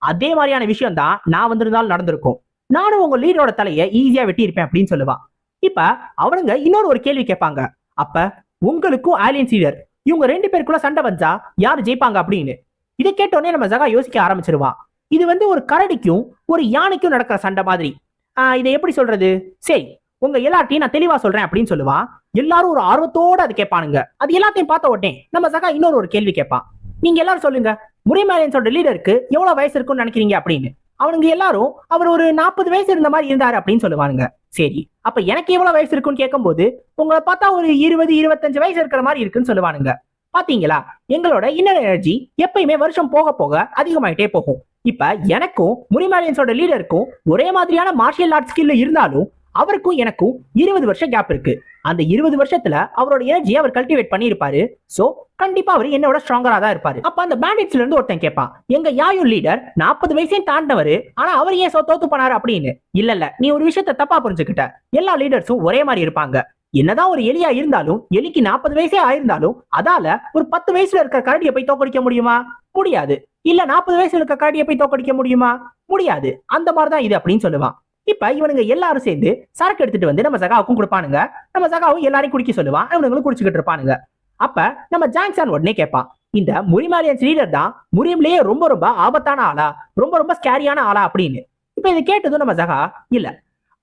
அதே மாதிரியான விஷயம் தான் நான் வந்திருந்தாலும் நடந்திருக்கும். நானும் உங்க லீடரோட தலையை ஈஸியா வெட்டியிருப்பேன் அப்படின்னு சொல்லுவான் இப்ப அவனுங்க இன்னொரு ஒரு கேள்வி கேட்பாங்க. அப்ப உங்களுக்கும் ஆலியன்ஸ் லீடர் இவங்க ரெண்டு பேருக்குள்ள சண்டை வந்தா யார் ஜெயிப்பாங்க அப்படின்னு? இதை கேட்டோடனே நம்ம ஜகா யோசிக்க ஆரம்பிச்சிருவான் இது வந்து ஒரு கரடிக்கும் ஒரு யானைக்கும் நடக்கிற சண்டை மாதிரி. ஆஹ் இதை எப்படி சொல்றது? சரி உங்க எல்லார்ட்டையும் நான் தெளிவா சொல்றேன் அப்படின்னு சொல்லுவான் எல்லாரும் ஒரு ஆர்வத்தோட அது கேட்பானுங்க. அது எல்லாத்தையும் பார்த்த உடனே நம்ம சகா இன்னொரு ஒரு கேள்வி கேட்பான் நீங்க எல்லாரும் சொல்லுங்க முறைமேலியன்ஸோட லீடருக்கு எவ்வளவு வயசு இருக்கும்னு நினைக்கிறீங்க அப்படின்னு. அவனுங்க எல்லாரும் அவர் ஒரு நாற்பது வயசு இருந்த மாதிரி இருந்தாரு அப்படின்னு சொல்லுவானுங்க. சரி அப்ப எனக்கு எவ்வளவு வயசு இருக்குன்னு கேட்கும்போது உங்களை பார்த்தா ஒரு இருபது இருபத்தஞ்சு வயசு இருக்கிற மாதிரி இருக்குன்னு சொல்லுவானுங்க. பாத்தீங்களா? எங்களோட இன்னர் எனர்ஜி எப்பயுமே வருஷம் போக போக அதிகமாயிட்டே போகும். இப்ப எனக்கும் முரிமாலியன்ஸோட லீடருக்கும் ஒரே மாதிரியான மார்ஷியல் ஆர்ட் ஸ்கில் இருந்தாலும் அவருக்கும் எனக்கும் இருபது வருஷம் கேப் இருக்கு. அந்த இருபது வருஷத்துல அவரோட எனர்ஜி அவர் கல்டிவேட் பண்ணியிருப்பாரு. சோ கண்டிப்பா அவர் என்னோட ஸ்ட்ராங்கரா தான் இருப்பாரு. அப்ப அந்த பேண்டிட்ஸ்ல இருந்து ஒருத்தன் கேட்பான் எங்க யாயும் லீடர் நாற்பது வயசையும் தாண்டவர் ஆனா அவர் ஏன் சோ தோத்து போனாரு? அப்படின்னு. இல்ல இல்ல நீ ஒரு விஷயத்த தப்பா புரிஞ்சுக்கிட்ட. எல்லா லீடர்ஸும் ஒரே மாதிரி இருப்பாங்க. என்னதான் ஒரு எலியா இருந்தாலும் எலிக்கு நாற்பது வயசே ஆயிருந்தாலும் அதால ஒரு பத்து வயசுல இருக்கிற கரடியை போய் தோக்கடிக்க முடியுமா? முடியாது. இல்ல நாற்பது வயசுல இருக்க கரடியை போய் தோக்கடிக்க முடியுமா? முடியாது. அந்த மாதிரிதான் இது அப்படின்னு சொல்லுவான். இப்ப இவனுங்க எல்லாரும் சேர்ந்து சரக்கு எடுத்துட்டு வந்து நம்ம சகாவுக்கும் கொடுப்பானுங்க. நம்ம சகாவும் எல்லாரையும் குடிக்க சொல்லுவான். இவனுங்களும் குடிச்சுக்கிட்டு இருப்பானுங்க. அப்ப நம்ம ஜாங்ஸான் உடனே கேட்பான். இந்த முரிமாலியன்ஸ் லீடர் தான் முரியம்லயே ரொம்ப ரொம்ப ஆபத்தான ஆளா ரொம்ப ரொம்ப ஸ்கேரியான ஆளா அப்படின்னு. இப்ப இதை கேட்டதும் நம்ம சகா இல்ல.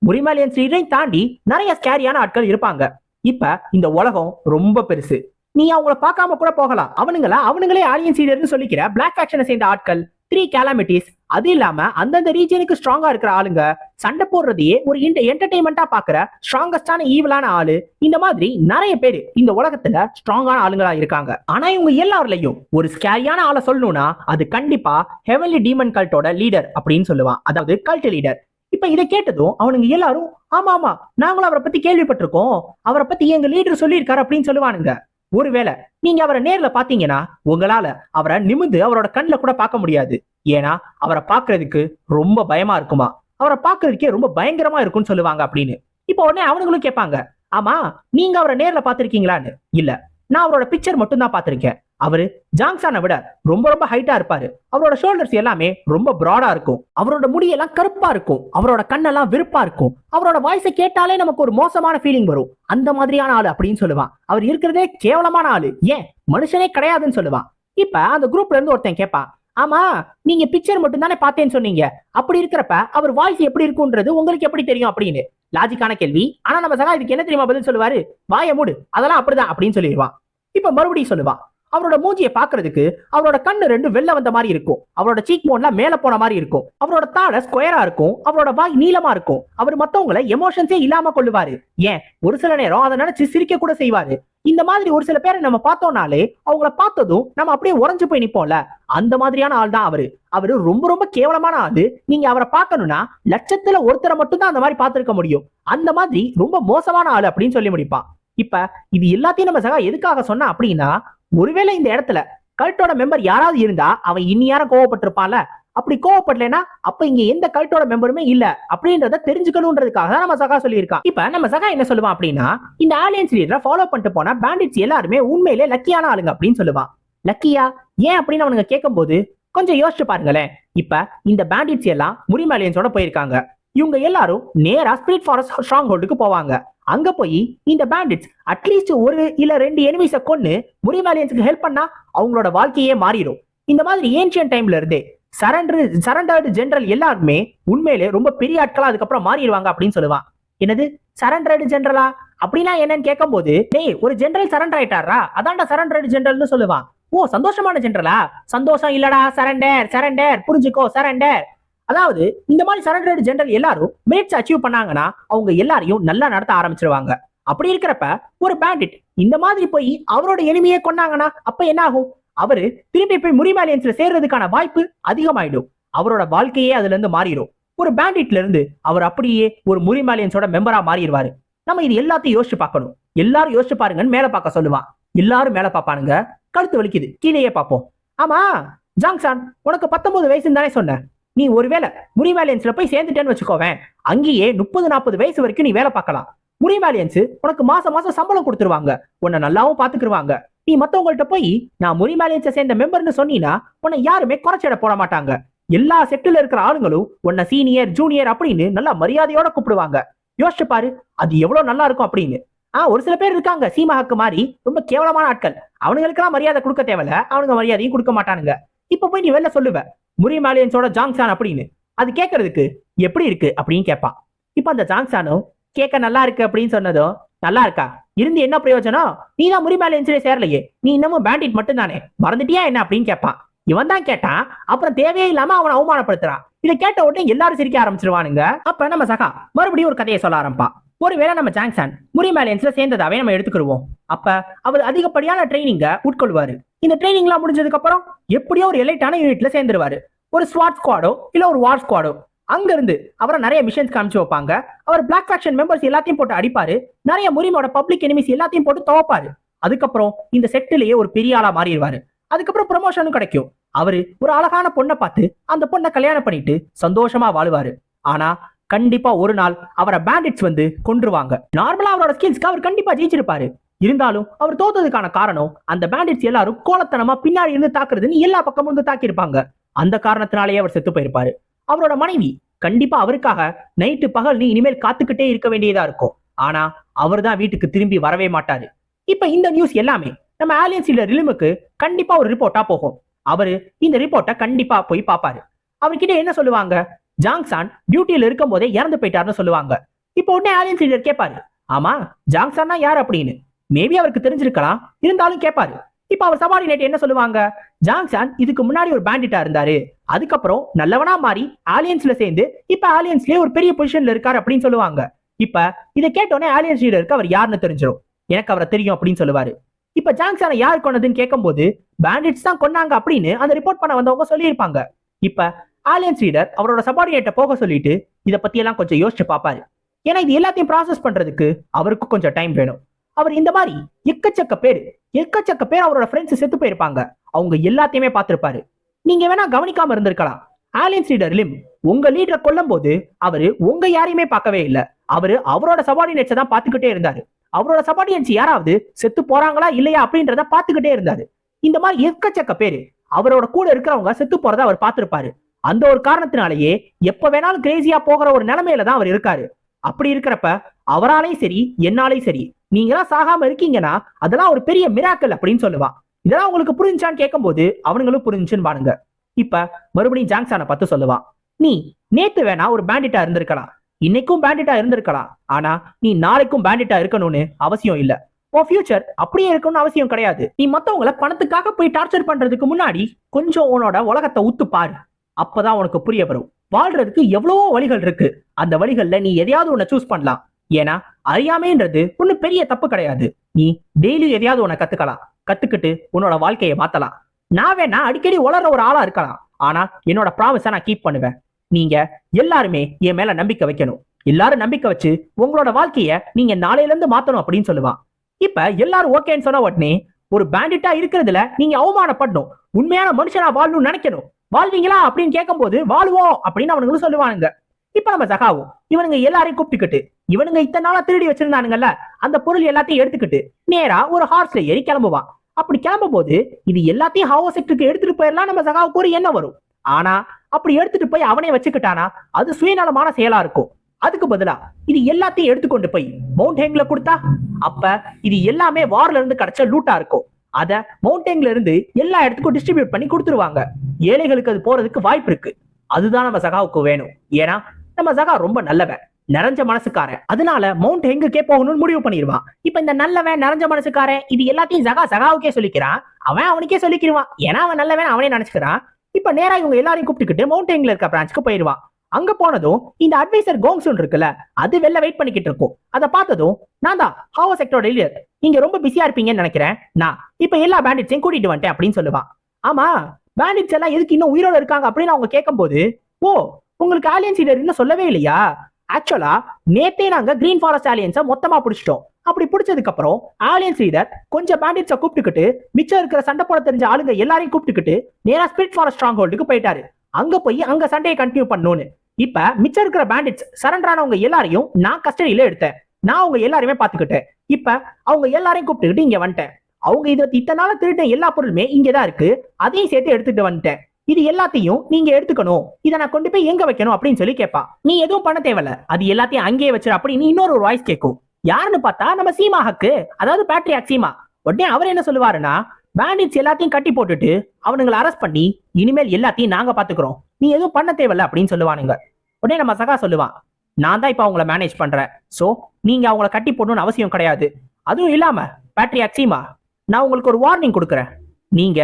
முரிமாலியன்ஸ் லீடரையும் தாண்டி நிறைய ஸ்கேரியான ஆட்கள் இருப்பாங்க. இப்ப இந்த உலகம் ரொம்ப பெருசு. நீ அவங்கள பார்க்காம கூட போகலாம். அவனுங்களா? அவனுங்களே ஆலியன்ஸ் லீடர்னு சொல்லிக்கிற பிளாக் ஃபேக்ஷனை சேர்ந்த ஆட்கள். த்ரீ கேலாமிட்டிஸ் அது இல்லாம அந்தந்த ரீஜனுக்கு ஸ்ட்ராங்கா இருக்கிற ஆளுங்க சண்டை போடுறதையே ஒரு என்டர்டைன்மெண்டா பாக்குற ஸ்ட்ராங்கஸ்டான ஈவலான ஆளு இந்த மாதிரி நிறைய பேர் இந்த உலகத்துல ஸ்ட்ராங்கான ஆளுங்களா இருக்காங்க. ஆனா இவங்க எல்லாருலயும் ஒரு ஸ்கேரியான ஆளை சொல்லணும்னா அது கண்டிப்பா ஹெவன்லி டீமன் கல்ட்டோட லீடர் அப்படின்னு சொல்லுவான். அதாவது கல்ட் லீடர் இப்ப இதை கேட்டதும் அவனுங்க எல்லாரும் ஆமா ஆமா நாங்களும் அவரை பத்தி கேள்விப்பட்டிருக்கோம். அவரை பத்தி எங்க லீடர் சொல்லியிருக்காரு அப்படின்னு சொல்லுவானுங்க. ஒருவேளை நீங்க அவரை நேர்ல பாத்தீங்கன்னா உங்களால அவரை நிமிந்து அவரோட கண்ணில் கூட பார்க்க முடியாது. ஏன்னா அவரை பாக்குறதுக்கு ரொம்ப பயமா இருக்குமா? அவரை பாக்குறதுக்கே ரொம்ப பயங்கரமா இருக்கும்னு சொல்லுவாங்க அப்படின்னு. இப்போ உடனே அவனுங்களும் கேட்பாங்க ஆமா நீங்க அவரை நேர்ல பாத்திருக்கீங்களான்னு இல்ல நான் அவரோட பிக்சர் மட்டும் தான் பாத்திருக்கேன் அவரு ஜாங்ஸானை விட ரொம்ப ரொம்ப ஹைட்டா இருப்பாரு. அவரோட ஷோல்டர்ஸ் எல்லாமே ரொம்ப ப்ராடா இருக்கும். அவரோட முடியெல்லாம் கருப்பா இருக்கும். அவரோட கண்ணெல்லாம் வெறுப்பா இருக்கும். அவரோட வாய்ஸை கேட்டாலே நமக்கு ஒரு மோசமான ஃபீலிங் வரும். அந்த மாதிரியான ஆளு அப்படின்னு சொல்லுவான். அவர் இருக்கிறதே கேவலமான ஆளு. ஏன்? மனுஷனே கிடையாதுன்னு சொல்லுவான். இப்ப அந்த குரூப்ல இருந்து ஒருத்தன் கேட்பான் ஆமா நீங்க பிக்சர் மட்டும் தானே பார்த்தேன்னு சொன்னீங்க. அப்படி இருக்கிறப்ப அவர் வாய்ஸ் எப்படி இருக்கும்ன்றது உங்களுக்கு எப்படி தெரியும் அப்படின்னு? லாஜிக்கான கேள்வி. ஆனா நம்ம சகா இதுக்கு என்ன தெரியுமா பதில் சொல்லுவாரு? வாய மூடு. அதெல்லாம் அப்படிதான் அப்படின்னு சொல்லிடுவான். இப்ப மறுபடியும் சொல்லுவான். அவரோட மூஞ்சியை பாக்குறதுக்கு அவரோட கண்ணு ரெண்டு வெளில வந்த மாதிரி இருக்கும். அவரோட சீக் போன்ல மேல போன மாதிரி இருக்கும். அவரோட தாடை ஸ்கொயரா இருக்கும். அவரோட வாய் நீளமா இருக்கும். அவர் மத்தவங்களை எமோஷன்ஸே இல்லாம கொள்ளுவாரு. ஏன்? ஒரு சில நேரம் அதை நினைச்சு சிரிக்க கூட செய்வாரு. இந்த மாதிரி ஒரு சில பேரை நம்ம பார்த்தோம்னாலே அவங்கள பார்த்ததும் நம்ம அப்படியே உறைஞ்சு போய் நிப்போம்ல. அந்த மாதிரியான ஆள் தான் அவரு. அவரு ரொம்ப ரொம்ப கேவலமான ஆளு. நீங்க அவரை பார்க்கணும்னா லட்சத்துல ஒருத்தரை மட்டும் தான் அந்த மாதிரி பார்த்திருக்க முடியும். அந்த மாதிரி ரொம்ப மோசமான ஆள் அப்படின்னு சொல்லி முடிப்பான். இப்ப இது எல்லாத்தையும் நம்ம சகா எதுக்காக சொன்னா அப்படின்னா ஒருவேளை இந்த இடத்துல கல்ட்டோட மெம்பர் யாராவது இருந்தா அவன் இனியாரம் கோவப்பட்டிருப்பான்ல. அப்படி கோவப்படலைன்னா அப்ப இங்க எந்த கல்ட்டோட மெம்பருமே இல்ல. அப்படின்றத தெரிஞ்சுக்கணும்ன்றதுக்காக தான் நம்ம சகா சொல்லியிருக்கான். இப்ப நம்ம சகா என்ன சொல்லுவான் அப்படின்னா இந்த ஆலியன்ஸ் லீடரை ஃபாலோ பண்ணிட்டு போனா பேண்டிட்ஸ் எல்லாருமே உண்மையிலே லக்கியான ஆளுங்க அப்படின்னு சொல்லுவான். லக்கியா ஏன் அப்படின்னு அவனுங்க கேட்கும்போது கொஞ்சம் யோசிச்சு பாருங்களேன். இப்ப இந்த பேண்டிட்ஸ் எல்லாம் முரிமேலியன்ஸோட போயிருக்காங்க. இவங்க எல்லாரும் நேரா ஸ்பிரிட் ஃபாரஸ்ட் ஸ்ட்ராங் ஹோல்டுக்கு போவாங்க. அங்க போய் இந்த பேண்டிட்ஸ் அட்லீஸ்ட் ஒரு இல்ல ரெண்டு எனிமீஸை கொன்னு முரிம் ஹெல்ப் பண்ணா அவங்களோட வாழ்க்கையே மாறிடும். இந்த மாதிரி ஏன்ஷியன் டைம்ல இருந்தே சரண்டர் சரண்டர்டு ஜென்ரல் எல்லாருமே உண்மையிலே ரொம்ப பெரிய ஆட்களா அதுக்கப்புறம் மாறிடுவாங்க அப்படின்னு சொல்லுவான். என்னது? சரண்டர்டு ஜென்ரலா அப்படின்னா என்னன்னு கேட்கும்போது டேய் ஒரு ஜென்ரல் சரண்டர் ஆயிட்டாரா? அதான்டா சரண்டர்டு ஜென்ரல்னு சொல்லுவான். ஓ சந்தோஷமான ஜென்ரலா சந்தோஷம் இல்லடா சரண்டர் சரண்டர் புரிஞ்சுக்கோ சரண்டர் அதாவது இந்த மாதிரி சரண்டர்டு ஜெனரல் எல்லாரும் மினிட்ஸ் அச்சீவ் பண்ணாங்கன்னா அவங்க எல்லாரையும் நல்லா நடத்த ஆரம்பிச்சிருவாங்க. அப்படி இருக்கிறப்ப ஒரு பேண்டிட் இந்த மாதிரி போய் அவரோட எளிமையை கொண்டாங்கன்னா அப்ப என்ன ஆகும் அவரு திரும்பி போய் முரிமாலியன்ஸ்ல சேர்றதுக்கான வாய்ப்பு அதிகமாயிடும். அவரோட வாழ்க்கையே அதுல இருந்து மாறிடும் ஒரு பேண்டிட்ல இருந்து அவர் அப்படியே ஒரு முரிமாலியன்ஸோட மெம்பரா மாறிடுவாரு நம்ம இது எல்லாத்தையும் யோசிச்சு பார்க்கணும். எல்லாரும் யோசிச்சு பாருங்கன்னு மேல பார்க்க சொல்லுவான். எல்லாரும் மேல பாப்பானுங்க கழுத்து வலிக்குது. கீழேயே பார்ப்போம். ஆமா ஜாங்சான் உனக்கு பத்தொன்பது வயசுன்னு தானே சொன்னேன். நீ ஒருவேளை முரிமாலியன்ஸ்ல போய் சேர்ந்துட்டேன்னு வச்சுக்கோவேன். அங்கேயே முப்பது நாற்பது வயசு வரைக்கும் நீ வேலை பார்க்கலாம். முரிமாலியன்ஸ் உனக்கு மாசம் மாசம் சம்பளம் கொடுத்துருவாங்க. உன்னை நல்லாவும் பாத்துக்குருவாங்க நீ மத்தவங்கள்ட்ட போய் நான் முரிமாலியன்ஸை சேர்ந்த மெம்பர்னு சொன்னீங்கன்னா உன்னை யாருமே குறைச்சிட போட மாட்டாங்க. எல்லா செட்டில் இருக்கிற ஆளுங்களும் உன்னை சீனியர் ஜூனியர் அப்படின்னு நல்லா மரியாதையோட கூப்பிடுவாங்க. யோசிச்சு பாரு அது எவ்வளவு நல்லா இருக்கும் அப்படின்னு. ஆஹ் ஒரு சில பேர் இருக்காங்க சீமாக்கு மாதிரி ரொம்ப கேவலமான ஆட்கள். அவனுங்களுக்கெல்லாம் மரியாதை கொடுக்க தேவையில்ல அவனுங்க மரியாதையும் கொடுக்க மாட்டானுங்க. இப்ப போய் நீ வெளில சொல்லுவ. முரிமாலியன்ஸோட ஜாங்ஸான் அப்படின்னு. அது கேட்கறதுக்கு எப்படி இருக்கு அப்படின்னு கேட்பான் இப்போ அந்த ஜாங்ஸானும் கேட்க நல்லா இருக்கு அப்படின்னு சொன்னதும் நல்லா இருக்கா? இருந்து என்ன பிரயோஜனம்? நீ தான் முரிமாலியன்ஸ்ல சேரலையே. நீ இன்னமும் பேண்டிட் மட்டும் தானே மறந்துட்டியா என்ன அப்படின்னு கேட்பான் இவன் தான் கேட்டான் அப்புறம் தேவையே இல்லாம அவனை அவமானப்படுத்துறான். இதை கேட்ட உடனே எல்லாரும் சிரிக்க ஆரம்பிச்சிருவானுங்க. அப்ப நம்ம சகா மறுபடியும் ஒரு கதையை சொல்ல ஆரம்பா ஒருவேளை நம்ம ஜாங்சான் முரிமாலியன்ஸ்ல சேர்ந்ததாவே நம்ம எடுத்துக்கிடுவோம். அப்ப அவர் அதிகப்படியான ட்ரைனிங்க உட்கொள்வாரு. இந்த ட்ரைனிங்லாம் முடிஞ்சதுக்கு அப்புறம் எப்படியோ ஒரு எலைட்டான யூனிட்ல சேர்ந்துருவாரு. ஒரு ஸ்வாட் ஸ்குவாடோ இல்ல ஒரு வார் ஸ்குவாடோ அங்க இருந்து அவரை நிறைய மிஷன்ஸ் காமிச்சு வைப்பாங்க. அவர் பிளாக் ஃபேக்ஷன் மெம்பர்ஸ் எல்லாத்தையும் போட்டு அடிப்பாரு. நிறைய முரிமோட பப்ளிக் எனிமிஸ் எல்லாத்தையும் போட்டு துவப்பாரு. அதுக்கப்புறம் இந்த செட்டிலேயே ஒரு பெரிய ஆளா மாறிடுவாரு. அதுக்கப்புறம் ப்ரொமோஷனும் கிடைக்கும். அவரு ஒரு அழகான பொண்ணை பார்த்து அந்த பொண்ணை கல்யாணம் பண்ணிட்டு சந்தோஷமா வாழுவாரு. ஆனா கண்டிப்பா ஒரு நாள் அவரை பேண்டிட்ஸ் வந்து கொன்றுவாங்க. நார்மலா அவரோட ஸ்கில்ஸ்க்கு அவர் கண்டிப்பா ஜெயிச்சிருப்பாரு. இருந்தாலும் அவர் தோத்ததுக்கான காரணம் அந்த பேண்டிட்ஸ் எல்லாரும் கோலத்தனமா பின்னாடி இருந்து தாக்குறதுன்னு எல்லா பக்கமும் இருந்து தாக்கியிருப்பாங்க. அந்த காரணத்தினாலேயே அவர் செத்து போயிருப்பாரு. அவரோட மனைவி கண்டிப்பா அவருக்காக நைட்டு பகல் நீ இனிமேல் காத்துக்கிட்டே இருக்க வேண்டியதா இருக்கும். ஆனா அவர் தான் வீட்டுக்கு திரும்பி வரவே மாட்டாரு. இப்ப இந்த நியூஸ் எல்லாமே நம்ம ஆலியன்ஸ் ரிலிமுக்கு கண்டிப்பா ஒரு ரிப்போர்ட்டா போகும். அவரு இந்த ரிப்போர்ட்டை கண்டிப்பா போய் பாப்பாரு. அவர்கிட்ட என்ன சொல்லுவாங்க? ஜாங்சான் டியூட்டியில இருக்கும் போதே இறந்து போயிட்டாருன்னு சொல்லுவாங்க. இப்போ உடனே ஆலியன்ஸ் லீடர் கேட்பாரு ஆமா ஜாங்சான்னா யார் அப்படின்னு? மேபி அவருக்கு தெரிஞ்சிருக்கலாம். இருந்தாலும் கேட்பாரு இப்ப அவர் சபார்டினேட் என்ன சொல்லுவாங்க? ஜாங்சான் இதுக்கு முன்னாடி ஒரு பேண்டிட்டா இருந்தாரு. அதுக்கப்புறம் நல்லவனா மாறி ஆலியன்ஸ்ல சேர்ந்து இப்ப ஆலியன்ஸ்லயே ஒரு பெரிய பொசிஷன்ல இருக்காரு அப்படின்னு சொல்லுவாங்க. இப்ப இதை கேட்டோடனே ஆலியன்ஸ் லீடருக்கு அவர் யாருன்னு தெரிஞ்சிடும் எனக்கு அவரை தெரியும் அப்படின்னு சொல்லுவாரு. இப்ப ஜாங்சானை யார் கொண்டதுன்னு கேட்கும்போது பேண்டிட்ஸ் தான் கொன்னாங்க அப்படின்னு அந்த ரிப்போர்ட் பண்ண வந்தவங்க சொல்லியிருப்பாங்க. இப்ப ஆலியன்ஸ் லீடர் அவரோட சபார்டினேட்டை போக சொல்லிட்டு இதை பத்தி எல்லாம் கொஞ்சம் யோசிச்சு பார்ப்பாரு ஏன்னா இது எல்லாத்தையும் ப்ராசஸ் பண்றதுக்கு அவருக்கு கொஞ்சம் டைம் வேணும். அவர் இந்த மாதிரி எக்கச்சக்க பேர் எக்கச்சக்க பேர் அவரோட ஃப்ரெண்ட்ஸ் செத்து போயிருப்பாங்க. அவங்க எல்லாத்தையுமே பார்த்திருப்பாரு. நீங்க வேணா கவனிக்காம இருந்திருக்கலாம். ஆலியன்ஸ் லீடர் லிம் உங்க லீடரை கொல்லும் போது அவரு உங்க யாரையுமே பார்க்கவே இல்லை. அவரு அவரோட சபார்டினேட்ஸை தான் பார்த்துக்கிட்டே இருந்தாரு. அவரோட சபார்டினேட்ஸ் யாராவது செத்து போறாங்களா இல்லையா அப்படின்றத பார்த்துக்கிட்டே இருந்தாரு. இந்த மாதிரி எக்கச்சக்க பேரு அவரோட கூட இருக்கிறவங்க செத்து போறத அவர் பார்த்திருப்பாரு. அந்த ஒரு காரணத்தினாலேயே எப்ப வேணாலும் கிரேசியா போகிற ஒரு நிலைமையில தான் அவர் இருக்காரு. அப்படி இருக்கிறப்ப அவராலையும் சரி என்னாலையும் சரி நீங்களாம் சாகாம இருக்கீங்கன்னா அதெல்லாம் ஒரு பெரிய மிராக்கல் அப்படின்னு சொல்லுவான் இதெல்லாம் உங்களுக்கு புரிஞ்சான்னு கேட்கும்போது அவனுங்களும் புரிஞ்சுன்னு பாருங்க. இப்ப மறுபடியும் ஜாங்ஸானை பார்த்து சொல்லுவான் நீ நேத்து வேணா ஒரு பேண்டிட்டா இருந்திருக்கலாம். இன்னைக்கும் பேண்டிட்டா இருந்திருக்கலாம். ஆனா நீ நாளைக்கும் பேண்டிட்டா இருக்கணும்னு அவசியம் இல்ல. உன் ஃபியூச்சர் அப்படியே இருக்கணும்னு அவசியம் கிடையாது. நீ மத்தவங்கள பணத்துக்காக போய் டார்ச்சர் பண்றதுக்கு முன்னாடி கொஞ்சம் உன்னோட உலகத்தை உத்து பாரு. அப்பதான் உனக்கு புரிய வரும். வாழ்றதுக்கு எவ்வளவோ வழிகள் இருக்கு. அந்த வழிகள்ல நீ எதையாவது உன்னை சூஸ் பண்ணலாம். ஏன்னா அறியாமைன்றது ஒண்ணு பெரிய தப்பு கிடையாது. நீ டெய்லி எதையாவது உன கத்துக்கலாம். கத்துக்கிட்டு உன்னோட வாழ்க்கையை மாத்தலாம். நான் வேணா அடிக்கடி உளர்ற ஒரு ஆளா இருக்கலாம். ஆனா என்னோட ப்ராமிஸை நான் கீப் பண்ணுவேன். நீங்க எல்லாருமே என் மேல நம்பிக்கை வைக்கணும். எல்லாரும் நம்பிக்கை வச்சு உங்களோட வாழ்க்கைய நீங்க நாளையில இருந்து மாத்தணும் அப்படின்னு சொல்லுவான். இப்ப எல்லாரும் ஓகேன்னு சொன்ன உடனே ஒரு பேண்டிட்டா இருக்கிறதுல நீங்க அவமானப்படணும். உண்மையான மனுஷனா வாழணும்னு நினைக்கணும். வாழ்வீங்களா அப்படின்னு கேட்கும்போது வாழ்வோம் அப்படின்னு அவனுங்களும் சொல்லுவானுங்க. இப்ப நம்ம சகாவும் இவனுங்க எல்லாரையும் கூப்பிட்டுக்கிட்டு இவனுங்க இத்தனை நாளா திருடி வச்சிருந்தானுங்கல்ல அந்த பொருள் எல்லாத்தையும் எடுத்துக்கிட்டு நேரா ஒரு ஹார்ஸ்ல ஏறி கிளம்புவான். அப்படி கிளம்பும் போது இது எல்லாத்தையும் ஹாவோ செக்டருக்கு எடுத்துட்டு போயிடலாம் நம்ம சகாவுக்கு ஒரு எண்ணம் வரும். ஆனா அப்படி எடுத்துட்டு போய் அவனே வச்சுக்கிட்டானா அது சுயநலமான செயலா இருக்கும். அதுக்கு பதிலா இது எல்லாத்தையும் எடுத்துக்கொண்டு போய் மவுண்ட் ஹேங்ல கொடுத்தா அப்ப இது எல்லாமே வார்ல இருந்து கிடைச்ச லூட்டா இருக்கும். அத மவுண்டேங்ல இருந்து எல்லா இடத்துக்கும் டிஸ்ட்ரிபியூட் பண்ணி கொடுத்துருவாங்க. ஏழைகளுக்கு அது போறதுக்கு வாய்ப்பு இருக்கு. அதுதான் நம்ம சகாவுக்கு வேணும். ஏன்னா நம்ம சகா ரொம்ப நல்லவன். நிறைஞ்ச மனசுக்காரன். அதனால மவுண்ட் ஹெங்குக்கே போகணும்னு முடிவு பண்ணிடுவான் இப்ப இந்த நல்லவன் நிறைஞ்ச மனசுக்காரன் இது எல்லாத்தையும் சகா சகாவுக்கே சொல்லிக்கிறான். அவன் அவனுக்கே சொல்லிக்கிறான் ஏன்னா அவன் நல்லவன் அவனே நினைச்சுக்கிறான். இப்ப நேரா இவங்க எல்லாரையும் கூப்பிட்டுக்கிட்டு மவுண்ட் ஹெங்ல இருக்க பிரான்ச்சுக்கு போயிடுவான் அங்க போனதும் இந்த அட்வைசர் கோங்ஸுன் இருக்குல்ல அது வெளில வெயிட் பண்ணிக்கிட்டு இருக்கும். அதை பார்த்ததும் நான் தான் ஹாவோ செக்டரோட லீடர் நீங்க ரொம்ப பிஸியா இருப்பீங்கன்னு நினைக்கிறேன். நான் இப்ப எல்லா பேண்டிட்ஸையும் கூட்டிட்டு வந்துட்டேன் அப்படின்னு சொல்லுவான். ஆமா பேண்டிட்ஸ் எல்லாம் எதுக்கு இன்னும் உயிரோட இருக்காங்க அப்படின்னு அவங்க கேட்கும் போது ஓ உங்களுக்கு ஆலியன்ஸ் லீடர் இன்னும் சொல்லவே இல்லையா? ஆக்சுவலா நேத்தே நாங்க கிரீன் ஃபாரஸ்ட் ஆலியன்ஸை மொத்தமா பிடிச்சிட்டோம். அப்படி பிடிச்சதுக்கு அப்புறம் ஆலியன்ஸ் லீடர் கொஞ்சம் பேண்டிட்ஸை கூப்பிட்டுக்கிட்டு மிச்சம் இருக்கிற சண்டை போட தெரிஞ்ச ஆளுங்க எல்லாரையும் கூப்பிட்டுக்கிட்டு நேரா ஸ்பிரிட் ஃபாரஸ்ட் ஸ்ட்ராங் ஹோல்டுக்கு போயிட்டாரு. அங்க போய் அங்க சண்டையை கண்டினியூ பண்ணணும்னு. இப்ப மிச்சம் இருக்கிற பேண்டிட்ஸ் சரண்டர் ஆனவங்க எல்லாரையும் நான் கஸ்டடியில எடுத்தேன். நான் அவங்க எல்லாரையுமே பாத்துக்கிட்டேன் இப்ப அவங்க எல்லாரையும் கூப்பிட்டுக்கிட்டு இங்க வந்துட்டேன். அவங்க இதை இத்தனை நாள திருட்ட எல்லா பொருளுமே இங்கதான் இருக்கு. அதையும் சேர்த்து எடுத்துட்டு வந்துட்டேன். இது எல்லாத்தையும் நீங்க எடுத்துக்கணும். இதை நான் கொண்டு போய் எங்க வைக்கணும் அப்படின்னு சொல்லி கேட்பா. நீ எதுவும் பண்ண தேவையில்ல. அது எல்லாத்தையும் அங்கேயே வச்சிரு அப்படின்னு இன்னொரு ஒரு வாய்ஸ் கேட்கும் யாருன்னு பார்த்தா நம்ம சீமா ஹக்கு அதாவது பேட்ரியாக் சீமா. உடனே அவர் என்ன சொல்லுவாருன்னா பேண்டிட்ஸ் எல்லாத்தையும் கட்டி போட்டுட்டு அவனுங்களை அரெஸ்ட் பண்ணி இனிமேல் எல்லாத்தையும் நாங்க பாத்துக்கிறோம் நீ எதுவும் பண்ண தேவையில்ல அப்படின்னு சொல்லுவானுங்க. உடனே நம்ம சகா சொல்லுவான் நான் தான் இப்ப அவங்கள மேனேஜ் பண்றேன். சோ நீங்க அவங்கள கட்டி போடணும்னு அவசியம் கிடையாது. அதுவும் இல்லாம பேட்ரியாக் சீமா நான் உங்களுக்கு ஒரு வார்னிங் கொடுக்குறேன். நீங்க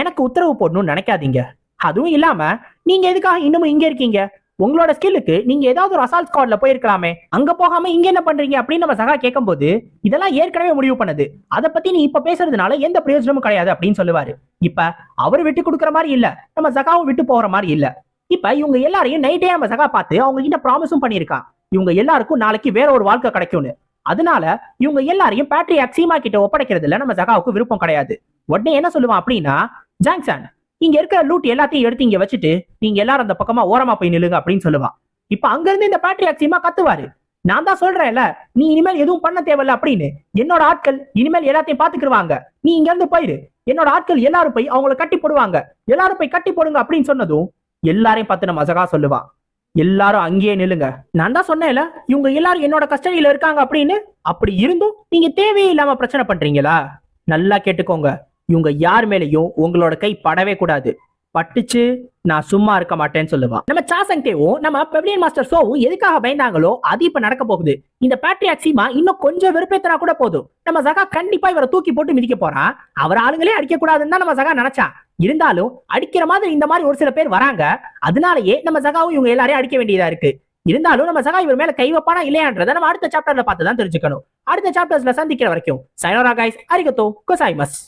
எனக்கு உத்தரவு போடணும்னு நினைக்காதீங்க. அதுவும் இல்லாம நீங்க எதுக்காக இன்னமும் இங்க இருக்கீங்க? உங்களோட ஸ்கில்லுக்கு நீங்க ஏதாவது ஒரு அசால்ட் ஸ்குவாட்ல போயிருக்கலாமே. அங்க போகாம இங்க என்ன பண்றீங்க அப்படின்னு நம்ம சகா கேட்கும்போது இதெல்லாம் ஏற்கனவே முடிவு பண்ணது. அதை பத்தி நீ இப்ப பேசுறதுனால எந்த பிரயோஜனமும் கிடையாது அப்படின்னு சொல்லுவாரு. இப்ப அவர் விட்டு கொடுக்குற மாதிரி இல்ல. நம்ம சகாவும் விட்டு போற மாதிரி இல்ல. இப்ப இவங்க எல்லாரையும் நைட்டே நம்ம சகா பார்த்து அவங்க கிட்ட ப்ராமிஸும் பண்ணியிருக்கான். இவங்க எல்லாருக்கும் நாளைக்கு வேற ஒரு வாழ்க்கை கிடைக்கும்னு. அதனால இவங்க எல்லாரையும் பேட்ரி அக்ஸீமா கிட்ட ஒப்படைக்கிறதுல நம்ம சகாவுக்கு விருப்பம் கிடையாது. உடனே என்ன சொல்லுவான் அப்படின்னா ஜாங்சான் இங்க இருக்கிற லூட் எல்லாத்தையும் எடுத்து இங்க வச்சுட்டு நீங்க எல்லாரும் அந்த பக்கமா ஓரமா போய் நில்லுங்க அப்படின்னு சொல்லுவான் இப்ப அங்க இருந்து இந்த பேட்ரி சீமா கத்துவாரு. நான் தான் சொல்றேன்ல நீ இனிமேல் எதுவும் பண்ண தேவையில்ல அப்படின்னு. என்னோட ஆட்கள் இனிமேல் எல்லாத்தையும் பாத்துக்கிடுவாங்க நீ இங்க இருந்து போயிரு. என்னோட ஆட்கள் எல்லாரும் போய் அவங்கள கட்டி போடுவாங்க. எல்லாரும் போய் கட்டி போடுங்க அப்படின்னு சொன்னதும் எல்லாரையும் பார்த்து நம்ம மசகா சொல்லுவான் எல்லாரும் அங்கேயே நில்லுங்க. நான் தான் சொன்னேன்ல இவங்க எல்லாரும் என்னோட கஸ்டடியில இருக்காங்க அப்படின்னு. அப்படி இருந்தும் நீங்க தேவையே இல்லாம பிரச்சனை பண்றீங்களா? நல்லா கேட்டுக்கோங்க. இவங்க யார் மேலேயும் உங்களோட கை படவே கூடாது. பட்டுச்சு நான் சும்மா இருக்க மாட்டேன்னு சொல்லுவான் நம்ம சாசங் தேவும் நம்ம பெவிலியன் மாஸ்டர் சோவும் எதுக்காக பயந்தாங்களோ அது இப்ப நடக்க போகுது. இந்த பேட்ரியாக் சீமா இன்னும் கொஞ்சம் வெறுப்பேத்தனா கூட போதும். நம்ம சகா கண்டிப்பா இவரை தூக்கி போட்டு மிதிக்க போறான் அவர் ஆளுங்களே அடிக்க கூடாதுன்னு தான் நம்ம சகா நினைச்சான் இருந்தாலும் அடிக்கிற மாதிரி இந்த மாதிரி ஒரு சில பேர் வராங்க. அதனாலயே நம்ம சகாவும் இவங்க எல்லாரையும் அடிக்க வேண்டியதா இருக்கு. இருந்தாலும் நம்ம சகா இவர் மேல கை வைப்பானா இல்லையான்றதை நம்ம அடுத்த சாப்டர்ல பார்த்து தான் தெரிஞ்சுக்கணும். அடுத்த சாப்டர்ஸ்ல சந்திக்கிற வரைக்கும் சைனோரா கைஸ் அரிகத்தோ கொசாய்மஸ்